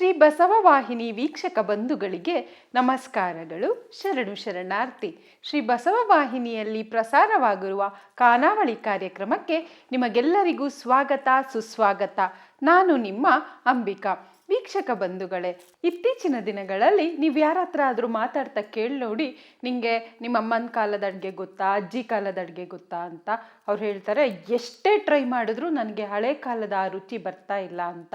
ಶ್ರೀ ಬಸವ ವಾಹಿನಿ ವೀಕ್ಷಕ ಬಂಧುಗಳಿಗೆ ನಮಸ್ಕಾರಗಳು. ಶರಣು ಶರಣಾರ್ಥಿ, ಶ್ರೀ ಬಸವ ವಾಹಿನಿಯಲ್ಲಿ ಪ್ರಸಾರವಾಗಿರುವ ಕಾನಾವಳಿ ಕಾರ್ಯಕ್ರಮಕ್ಕೆ ನಿಮಗೆಲ್ಲರಿಗೂ ಸ್ವಾಗತ, ಸುಸ್ವಾಗತ. ನಾನು ನಿಮ್ಮ ಅಂಬಿಕಾ. ವೀಕ್ಷಕ ಬಂಧುಗಳೇ, ಇತ್ತೀಚಿನ ದಿನಗಳಲ್ಲಿ ನೀವು ಯಾರ ಹತ್ರ ಆದರೂ ಮಾತಾಡ್ತಾ ಕೇಳಿ ನೋಡಿ ನಿಮಗೆ ನಿಮ್ಮ ಅಮ್ಮನ ಕಾಲದ ಅಡುಗೆ ಗೊತ್ತಾ, ಅಜ್ಜಿ ಕಾಲದ ಅಡುಗೆ ಗೊತ್ತಾ ಅಂತ ಅವ್ರು ಹೇಳ್ತಾರೆ, ಎಷ್ಟೇ ಟ್ರೈ ಮಾಡಿದ್ರೂ ನನಗೆ ಹಳೆ ಕಾಲದ ಆ ರುಚಿ ಬರ್ತಾ ಇಲ್ಲ ಅಂತ.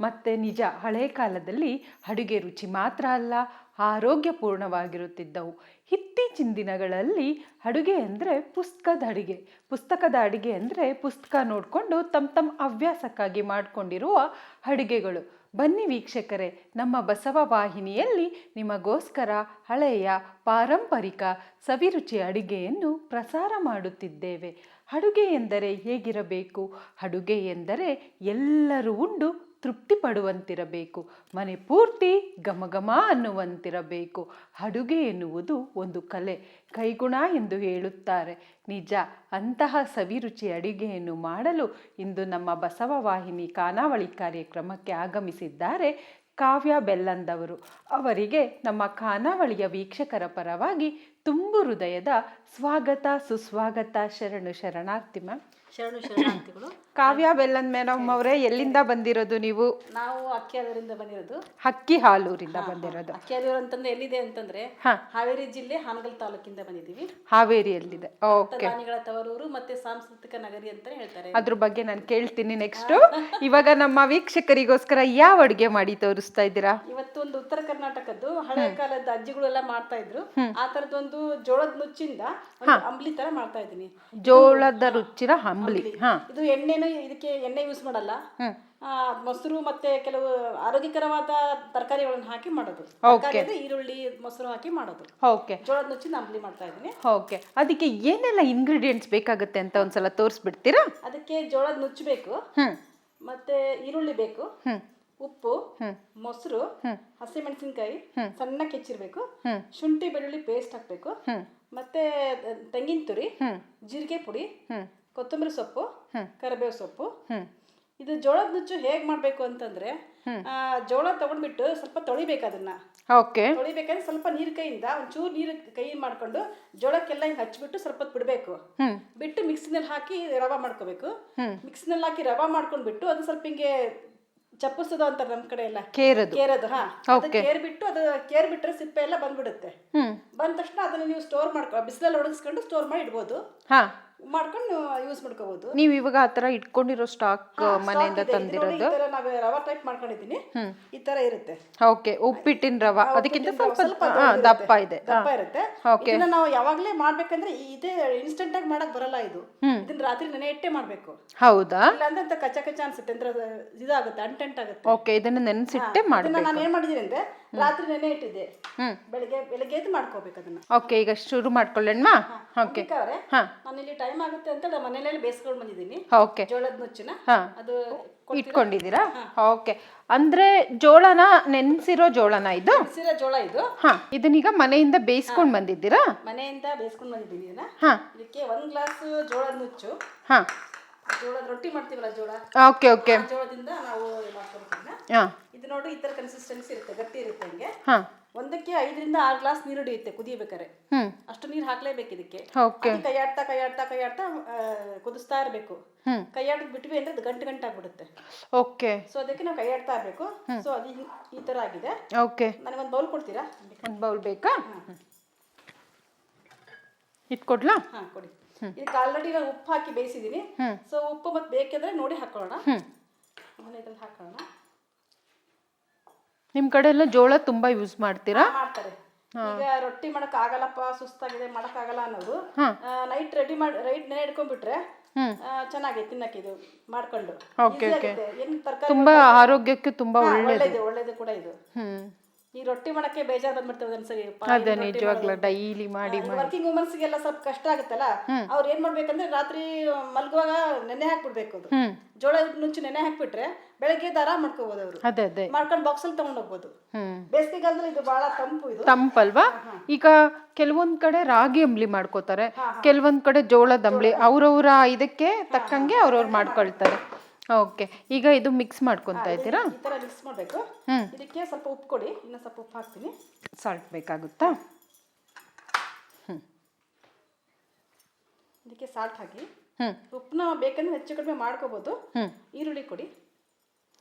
ಮತ್ತು ನಿಜ ಹಳೆ ಕಾಲದಲ್ಲಿ ಅಡುಗೆ ರುಚಿ ಮಾತ್ರ ಅಲ್ಲ, ಆರೋಗ್ಯಪೂರ್ಣವಾಗಿರುತ್ತಿದ್ದವು. ಇತ್ತೀಚಿನ ದಿನಗಳಲ್ಲಿ ಅಡುಗೆ ಅಂದರೆ ಪುಸ್ತಕದ ಅಡುಗೆ. ಪುಸ್ತಕದ ಅಡುಗೆ ಅಂದರೆ ಪುಸ್ತಕ ನೋಡಿಕೊಂಡು ತಮ್ಮ ತಮ್ಮ ಹವ್ಯಾಸಕ್ಕಾಗಿ ಮಾಡಿಕೊಂಡಿರುವ ಅಡುಗೆಗಳು. ಬನ್ನಿ ವೀಕ್ಷಕರೇ, ನಮ್ಮ ಬಸವ ವಾಹಿನಿಯಲ್ಲಿ ನಿಮಗೋಸ್ಕರ ಹಳೆಯ ಪಾರಂಪರಿಕ ಸವಿರುಚಿ ಅಡುಗೆಯನ್ನು ಪ್ರಸಾರ ಮಾಡುತ್ತಿದ್ದೇವೆ. ಅಡುಗೆ ಎಂದರೆ ಹೇಗಿರಬೇಕು? ಅಡುಗೆ ಎಂದರೆ ಎಲ್ಲರೂ ಉಂಡು ತೃಪ್ತಿ ಪಡುವಂತಿರಬೇಕು ಮನೆ ಪೂರ್ತಿ ಘಮಘಮ ಅನ್ನುವಂತಿರಬೇಕು. ಅಡುಗೆ ಎನ್ನುವುದು ಒಂದು ಕಲೆ, ಕೈಗುಣ ಎಂದು ಹೇಳುತ್ತಾರೆ. ನಿಜ, ಅಂತಹ ಸವಿರುಚಿ ಅಡುಗೆಯನ್ನು ಮಾಡಲು ಇಂದು ನಮ್ಮ ಬಸವ ವಾಹಿನಿ ಖಾನಾವಳಿ ಕಾರ್ಯಕ್ರಮಕ್ಕೆ ಆಗಮಿಸಿದ್ದಾರೆ ಕಾವ್ಯ ಬೆಲ್ಲಂದವರು. ಅವರಿಗೆ ನಮ್ಮ ಖಾನಾವಳಿಯ ವೀಕ್ಷಕರ ಪರವಾಗಿ ತುಂಬು ಹೃದಯದ ಸ್ವಾಗತ, ಸುಸ್ವಾಗತ ಶರಣು ಶರಣಾರ್ಥಿ ಮ್ಯಾಮ್. ಶರಣು ಶರಣಾರ್ಥಿಗಳು. ಕಾವ್ಯ ಬೆಲ್ಲನ್ ಮೇಡಮ್ ಅವರೇ ಎಲ್ಲಿಂದ ಬಂದಿರೋದು ನೀವು? ನಾವು ಅಕ್ಕಿಯಾದೂರಿಂದ ಬಂದಿರೋದು. ಅಕ್ಕಿ ಹಾಲೂರಿಂದ ಬಂದಿರೋದು. ಅಕ್ಕಿಯಾದೂರು ಅಂತಂದ್ರೆ ಎಲ್ಲಿದೆ ಅಂತಂದ್ರೆ ಹಾವೇರಿ ಜಿಲ್ಲೆ ಹಾನಗಲ್ ತಾಲೂಕಿಂದ ಬಂದಿದ್ದೀವಿ. ಹಾವೇರಿಯಲ್ಲಿದೆ. ಓಕೆ. ತವರೂರು ಮತ್ತೆ ಸಾಂಸ್ಕೃತಿಕ ನಗರಿ ಅಂತ ಹೇಳ್ತಾರೆ. ಅದ್ರ ಬಗ್ಗೆ ನಾನು ಕೇಳ್ತೀನಿ ನೆಕ್ಸ್ಟ್ ಇವಾಗ ನಮ್ಮ ವೀಕ್ಷಕರಿಗೋಸ್ಕರ ಯಾವ ಅಡುಗೆ ಮಾಡಿ ತೋರಿಸ್ತಾ ಇದ್ದೀರಾ? ಇವತ್ತು ಒಂದು ಉತ್ತರ ಕರ್ನಾಟಕದ್ದು. ಹಳೆ ಕಾಲದ ಅಜ್ಜಿಗಳೆಲ್ಲ ಮಾಡ್ತಾ ಇದ್ರು. ಆ ತರದೊಂದು ಜೋಳದ ನುಚ್ಚಿಂದ ಅಂಬ್ಲಿ ತರ ಮಾಡ್ತಾ ಇದ್ದೀನಿ. ಜೋಳದ ರುಚಿನ ಹಂಬಲಿ ಇದು ಎಣ್ಣೆನು ಇದಕ್ಕೆ ಎಣ್ಣೆ ಯೂಸ್ ಮಾಡಲ್ಲ. ಮೊಸರು ಮತ್ತೆ ಕೆಲವು ಆರೋಗ್ಯಕರವಾದ ತರಕಾರಿಗಳನ್ನು ಹಾಕಿ ಮಾಡೋದು. ತರಕಾರಿ ಅಂದ್ರೆ ಈರುಳ್ಳಿ ಮೊಸರು ಹಾಕಿ ಮಾಡೋದು. ಓಕೆ ಜೋಳದ ನುಚ್ಚಿನ ಅಂಬ್ಲಿ ಮಾಡ್ತಾ ಇದ್ದೀನಿ. ಓಕೆ ಅದಕ್ಕೆ ಏನೆಲ್ಲ ಇಂಗ್ರೀಡಿಯೆಂಟ್ಸ್ ಬೇಕಾಗುತ್ತೆ ಅಂತ ಒಂದ್ಸಲ ತೋರಿಸ್ಬಿಡ್ತೀರಾ? ಅದಕ್ಕೆ ಜೋಳದ ನುಚ್ಚು ಬೇಕು ಮತ್ತೆ ಈರುಳ್ಳಿ ಬೇಕು. ಉಪ್ಪು. ಮೊಸರು. ಹಸಿಮೆಣಸಿನಕಾಯಿ ಸಣ್ಣ ಕೆಚ್ಚಿರ್ಬೇಕು. ಶುಂಠಿ ಬೆಳ್ಳುಳ್ಳಿ ಪೇಸ್ಟ್ ಹಾಕ್ಬೇಕು. ಮತ್ತೆ ತೆಂಗಿನ ತುರಿ. ಜೀರಿಗೆ ಪುಡಿ. ಕೊತ್ತಂಬರಿ ಸೊಪ್ಪು ಕರಿಬೇವು ಸೊಪ್ಪು. ಇದು ಜೋಳದ ನುಚ್ಚು ಹೇಗ್ ಮಾಡ್ಬೇಕು ಅಂತಂದ್ರೆ ಆ, ಜೋಳ ತಗೊಂಡ್ಬಿಟ್ಟು ಸ್ವಲ್ಪ ತೊಳಿಬೇಕು ಅದನ್ನ. ಓಕೆ. ತೊಳಿಬೇಕಂದ್ರೆ ಸ್ವಲ್ಪ ನೀರ್ ಕೈಯಿಂದ ಒಂಚೂರು ನೀರು ಕೈ ಮಾಡ್ಕೊಂಡು ಜೋಳಕ್ಕೆಲ್ಲ ಹಿಂಗೆ ಹಚ್ಬಿಟ್ಟು ಸ್ವಲ್ಪ ಹೊತ್ತು ಬಿಡಬೇಕು. ಹ್ಮ್. ಬಿಟ್ಟು ಮಿಕ್ಸಿನಲ್ಲಿ ಹಾಕಿ ರವಾ ಮಾಡ್ಕೋಬೇಕು. ಮಿಕ್ಸಿನಲ್ಲಿ ಹಾಕಿ ರವಾ ಮಾಡ್ಕೊಂಡ್ಬಿಟ್ಟು ಅದು ಸ್ವಲ್ಪ ಹಿಂಗೆ ಚಪ್ಪಿಸೋದು ಅಂತಾರೆ ನಮ್ಮ ಕಡೆ ಎಲ್ಲ ಕೇರದು. ಕೇರೋದು ಹಾ. ಅದು ಕೇರ್ ಬಿಟ್ಟು ಅದು ಕೇರ್ ಬಿಟ್ರೆ ಸಿಪ್ಪೆ ಎಲ್ಲ ಬಂದ್ಬಿಡುತ್ತೆ. ಹ್ಮ್. ಬಂದ ತಕ್ಷಣ ಅದನ್ನ ನೀವು ಸ್ಟೋರ್ ಮಾಡ್ಕೊ ಬಿಸಿಲಲ್ಲಿ ಒಣಗಿಸ್ಕೊಂಡು ಸ್ಟೋರ್ ಮಾಡಿ ಇಡ್ಬೋದು. ಹಾ. ಮಾಡ್ಕೊಂಡು ಯೂಸ್ ಮಾಡ್ಕೋಬಹುದು ನೀವು ಇವಾಗ ಆ ತರ ಇಟ್ಕೊಂಡಿರೋ ಸ್ಟಾಕ್ ಮನೆಯಿಂದ ತಂದಿರೋದು? ನಾವು ರವಾ ಟೈಪ್ ಮಾಡ್ಕೊಂಡಿದ್ದೀನಿ ಈ ತರ ಇರುತ್ತೆ. ಓಕೆ ಉಪ್ಪಿಟ್ಟಿನ ರವಾ. ಅದಕ್ಕಿಂತ ಸ್ವಲ್ಪ ಸ್ವಲ್ಪ ದಪ್ಪ ಇದೆ. ದಪ್ಪ ಇರುತ್ತೆ. ಇದನ್ನ ನಾವು ಯಾವಾಗಲೇ ಮಾಡ್ಬೇಕಂದ್ರೆ ಇದೇ ಇನ್ಸ್ಟೆಂಟ್ ಆಗಿ ಮಾಡಕ್ ಬರಲ್ಲ ಇದು. ಇದನ್ನ ರಾತ್ರಿ ನೆನೆ ಇಟ್ಟೆ ಮಾಡ್ಬೇಕು. ಹೌದಾ? ಇಲ್ಲಾಂದ್ರೆ ಅಂತ ಕಚ್ಚ ಕಚ್ಚ ಅನ್ಸುತ್ತೆ. ಅಂದ್ರೆ ಅದು ಇದಾಗುತ್ತೆ ಅಂಟೆಂಟ್ ಆಗುತ್ತೆ. ಓಕೆ ಇದನ್ನ ನೆನೆಸಿಟ್ಟೆ ಮಾಡಿ ಮಾಡಬೇಕು ನಾನು ಏನ್ ಮಾಡಿದೀನಿ ಅಂದ್ರೆ ರಾತ್ರಿ ನೆನೆ ಇಟ್ಟಿದ್ದೆ. ಬೆಳಿಗ್ಗೆ ಬೆಳಿಗ್ಗೆ ಎದ್ದು ಮಾಡ್ಕೋಬೇಕು ಅದನ್ನ. ಓಕೆ ಈಗ ಶುರು ಮಾಡ್ಕೊಳ್ಳೋಣ ಓಕೆ. ನಾನು ಇಲ್ಲಿ ಟೈಮ್ ಆಗುತ್ತೆ ಅಂತ ನಾನು ಮನೆಯಲ್ಲೇ ಬೇಯಿಸ್ಕೊಂಡು ಬಂದಿದ್ದೀನಿ. ಓಕೆ ಜೋಳದ ನುಚ್ಚನ ಹಾ. ಅದು ಇಟ್ಕೊಂಡಿದ್ದೀರಾ? ಓಕೆ ಅಂದ್ರೆ ಜೋಳನ ನೆನ್ಸಿರೋ ಜೋಳನ ಇದು? ಹಸಿರ ಜೋಳ ಇದು. ಹಾ ಇದನ್ನೀಗ ಮನೆಯಿಂದ ಬೇಯಿಸ್ಕೊಂಡು ಬಂದಿದ್ದೀರಾ? ಮನೆಯಿಂದ ಬೇಯಿಸ್ಕೊಂಡು ಬಂದಿದ್ದೀನಿ ಹಾ. ಇದಕ್ಕೆ ಒಂದು ಗ್ಲಾಸ್ ಜೋಳದ ನುಚ್ಚು. ಹಾ. ಜೋಳದ ರೊಟ್ಟಿ ಮಾಡ್ತೀವಲ್ಲ ಜೋಳ? ಓಕೆ ಓಕೆ ಆ ಜೋಳದಿಂದ ನಾವು ಮಾಡ್ಕೊಬೇಕನ್ನ ಹಾ. ಇದು ನೋಡಿ ಈ ತರ ಕನ್ಸಿಸ್ಟೆನ್ಸಿ ಇರುತ್ತೆ ಗಟ್ಟಿ ಇರುತ್ತೆ ಹಿಂಗೆ. ಹಾ. ಒಂದಕ್ಕೆ ಐದರಿಂದ ಆರು ಗ್ಲಾಸ್ ನೀರು ಹಿಡಿಯುತ್ತೆ ಕುದಿಯಬೇಕಾರೆ ಹ್ಮ್. ಅಷ್ಟು ನೀರು ಹಾಕ್ಲೇಬೇಕು ಇದಕ್ಕೆ. ಕೈಯಾಡ್ತಾ ಕೈಯಾಡ್ತಾ ಕೈಯಾಡ್ತಾ ಕುದಿಸ್ತಾ ಇರಬೇಕು. ಹ್ಮ್. ಕೈಯಾಡ್ ಬಿಟ್ವಿ ಅಂದ್ರೆ ಅದು ಗಂಟು ಗಂಟು ಆಗ್ಬಿಡುತ್ತೆ ಓಕೆ ಸೊ ಅದಕ್ಕೆ ನಾವು ಕೈಯಾಡ್ತಾ ಇರಬೇಕು. ಸೊ ಅದು ಈ- ತರ ಆಗಿದೆ. ಓಕೆ ನನಗೊಂದು ಬೌಲ್ ಕೊಡ್ತೀರಾ? ಒಂದು ಬೌಲ್ ಬೇಕಾ? ಇಟ್ಕೊಡ್ಲಾ ಹಾ ಕೊಡಿ. ಇದಕ್ಕೆ ಆಲ್ರೆಡಿ ನಾನು ಉಪ್ಪು ಹಾಕಿ ಬೇಯಿಸಿದ್ದೀನಿ ಸೊ ಉಪ್ಪು ಮತ್ತೆ ಬೇಕಂದ್ರೆ ನೋಡಿ ಹಾಕೊಳ್ಳೋಣ. ಹಾಕೋಣ ನಿಮ್ಮ ಕಡೆ ಎಲ್ಲ ಜೋಳ ತುಂಬಾ ಯೂಸ್ ಮಾಡ್ತೀರಾ? ಮಾಡ್ತಾರೆ. ಈಗ ರೊಟ್ಟಿ ಮಾಡಕ್ ಆಗಲ್ಲಪ್ಪ ಸುಸ್ತಾಗಿದೆ ಮಾಡಕ್ ಆಗಲ್ಲ ಅನ್ನೋದು. ನೈಟ್ ರೆಡಿ ಮಾಡಿ ರೈಟ್ ನೆನೆ ಇಟ್ಕೊಂಡ್ಬಿಟ್ರೆ ಚೆನ್ನಾಗಿ ತಿನ್ನಕ್ಕೆ ಇದು ಮಾಡ್ಕೊಂಡು. ಓಕೆ ತರಕಾರಿ ತುಂಬಾ ಆರೋಗ್ಯಕ್ಕೆ ತುಂಬಾ ಒಳ್ಳೇದು ಒಳ್ಳೇದು ಕೂಡ ಇದು. ಹ್ಮ್. ಈ ರೊಟ್ಟಿ ಮಾಡಕ್ಕೆ ಬೇಜಾರು ಬಂದ್ಬಿಡ್ತದೆ ಒಂದ್ಸರಿ. ಅದೇ ನಿಜವಾಗ್ಲೂ ಡೈಲಿ ಮಾಡಿ ವರ್ಕಿಂಗ್ ವುಮನ್ಸ್ಗೆಲ್ಲ ಸ್ವಲ್ಪ ಕಷ್ಟ ಆಗುತ್ತಲ್ಲ? ಅವ್ರು ಏನ್ ಮಾಡ್ಬೇಕಂದ್ರೆ ರಾತ್ರಿ ಮಲಗುವಾಗ ನೆನೆ ಹಾಕ್ಬಿಡ್ಬೇಕು ಅದು. ಜೋಳ ನುಚ್ಚು ನೆನೆ ಹಾಕ್ಬಿಟ್ರೆ ಬೆಳಗ್ಗೆ ದಾರ ಮಾಡ್ಕೋಬಹುದು ಅವರು. ಅದೇ ಅದೇ. ಮಾಡ್ಕೊಂಡು ಬಾಕ್ಸ್ ಅಲ್ಲಿ ತಗೊಂಡ್ ಹೋಗ್ಬೋದು. ಬೇಸಿಗೆಗಾಲದಲ್ಲಿ ಇದು ಬಹಳ ತಂಪು ಇದು. ತಂಪಲ್ವಾ? ಈಗ ಕೆಲವೊಂದ್ ಕಡೆ ರಾಗಿ ಅಂಬ್ಲಿ ಮಾಡ್ಕೋತಾರೆ. ಕೆಲವೊಂದ್ ಕಡೆ ಜೋಳದ ಅಂಬ್ಲಿ. ಅವ್ರವ್ರ ಇದಕ್ಕೆ ತಕ್ಕಂಗೆ ಅವ್ರವ್ರು ಮಾಡ್ಕೊಳ್ತಾರೆ. ಓಕೆ ಈಗ ಇದು ಮಿಕ್ಸ್ ಮಾಡ್ಕೊತಾ ಇದ್ದೀರಾ? ಈ ಥರ ಮಿಕ್ಸ್ ಮಾಡಬೇಕು. ಹ್ಮ್. ಇದಕ್ಕೆ ಸ್ವಲ್ಪ ಉಪ್ಪು ಕೊಡಿ ಇನ್ನು ಸ್ವಲ್ಪ ಉಪ್ಪು ಹಾಕ್ತೀನಿ. ಸಾಲ್ಟ್ ಬೇಕಾಗುತ್ತಾ? ಇದಕ್ಕೆ ಸಾಲ್ಟ್ ಹಾಕಿ. ಹ್ಮ್. ಉಪ್ಪನ್ನ ಬೇಕಂದ್ರೆ ಹೆಚ್ಚು ಕಡಿಮೆ ಮಾಡ್ಕೋಬಹುದು ಹ್ಮ್. ಈರುಳ್ಳಿ ಕೊಡಿ.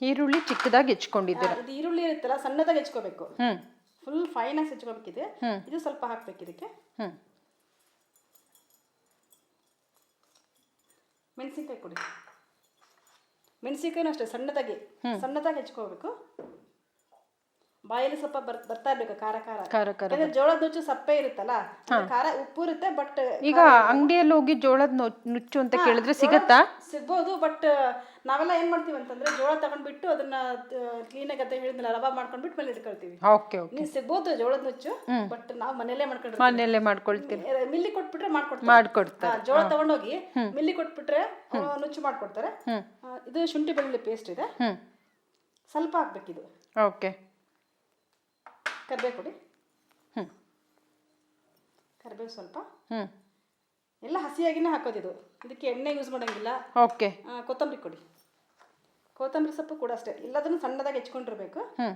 ಈರುಳ್ಳಿ ಚಿಕ್ಕದಾಗಿ ಹೆಚ್ಕೊಂಡಿದ್ದೀರಾ? ಇದು ಈರುಳ್ಳಿ ಇರುತ್ತಲ್ಲ ಸಣ್ಣದಾಗಿ ಹೆಚ್ಕೋಬೇಕು. ಹ್ಮ್. ಫುಲ್ ಫೈನ್ ಹೆಚ್ಕೋಬೇಕಿದೆ. ಹ್ಮ್. ಇದು ಸ್ವಲ್ಪ ಹಾಕ್ಬೇಕು ಇದಕ್ಕೆ. ಹ್ಮ್. ಮೆಣಸಿನ್ಕಾಯಿ ಕೊಡಿ. ಮೆಣಸಿನ್ಕಾಯಿನೂ ಅಷ್ಟೇ ಸಣ್ಣದಾಗಿ ಸಣ್ಣದಾಗಿ ಹೆಚ್ಕೋಬೇಕು ಬಾಯಲ್ಲಿ ಸ್ವಲ್ಪ ಬರ್ ಬರ್ತಾ ಇರ್ಬೇಕು ಖಾರ ಖಾರ. ಖಾರ ಖಾರ. ಯಾಕಂದ್ರೆ ಜೋಳದ ನುಚ್ಚು ಸಪ್ಪೆ ಇರುತ್ತಲ್ಲ ಖಾರ ಉಪ್ಪು ಇರುತ್ತೆ ಬಟ್ ಈಗ ಅಂಗಡಿಯಲ್ಲಿ ಹೋಗಿ ಜೋಳದ ನುಚ್ಚು ಅಂತ ಕೇಳಿದ್ರೆ ಸಿಗತ್ತಾ? ಸಿಗ್ಬೋದು ಬಟ್ ನಾವೆಲ್ಲ ಏನ್ ಮಾಡ್ತೀವಿ ಅಂತಂದ್ರೆ ಜೋಳ ತಗೊಂಡ್ಬಿಟ್ಟು ಅದನ್ನ ಕ್ಲೀನಾಗಿ ಅಂತ ಹೇಳಿದ್ನಲ್ಲ ರವಾ ಮಾಡ್ಕೊಂಡ್ಬಿಟ್ಟು ಮೇಲೆ ಇಟ್ಕೊಳ್ತೀವಿ. Okay okay. ನೀವು ಸಿಗ್ಬೋದು ಜೋಳದ ನುಚ್ಚು ಬಟ್ ನಾವು ಮನೆಯಲ್ಲೇ ಮಾಡ್ಕೊಂಡಿರ್ತೀವಿ. ಮನೆಯಲ್ಲೇ ಮಾಡ್ಕೊಳ್ತೀವಿ. ಮಿಲ್ಲಿ ಕೊಟ್ಬಿಟ್ರೆ ಮಾಡ್ಕೊಡ್ತಾರೆ. ಮಾಡ್ಕೊಡ್ತಾರೆ. ಜೋಳ ತಗೊಂಡೋಗಿ ಮಿಲ್ಲಿ ಕೊಟ್ಬಿಟ್ರೆ ನುಚ್ಚು ಮಾಡ್ಕೊಡ್ತಾರೆ. ಇದು ಶುಂಠಿ ಬೆಳ್ಳುಳ್ಳಿ ಪೇಸ್ಟ್ ಇದೆ. ಸ್ವಲ್ಪ ಹಾಕ್ಬೇಕಿದು. ಓಕೆ. ಕರಿಬೇವು ಕೊಡಿ ಹ್ಞೂ ಕರಿಬೇವು ಸ್ವಲ್ಪ. ಹ್ಞೂ ಎಲ್ಲ ಹಸಿಯಾಗಿನೇ ಹಾಕೋದಿದು ಇದಕ್ಕೆ ಎಣ್ಣೆ ಯೂಸ್ ಮಾಡೋಂಗಿಲ್ಲ. ಓಕೆ. ಕೊತ್ತಂಬರಿ ಕೊಡಿ ಕೊತ್ತಂಬರಿ ಸೊಪ್ಪು ಕೂಡ ಅಷ್ಟೇ. ಎಲ್ಲದನ್ನು ಸಣ್ಣದಾಗಿ ಹೆಚ್ಕೊಂಡಿರ್ಬೇಕು. ಹ್ಞೂ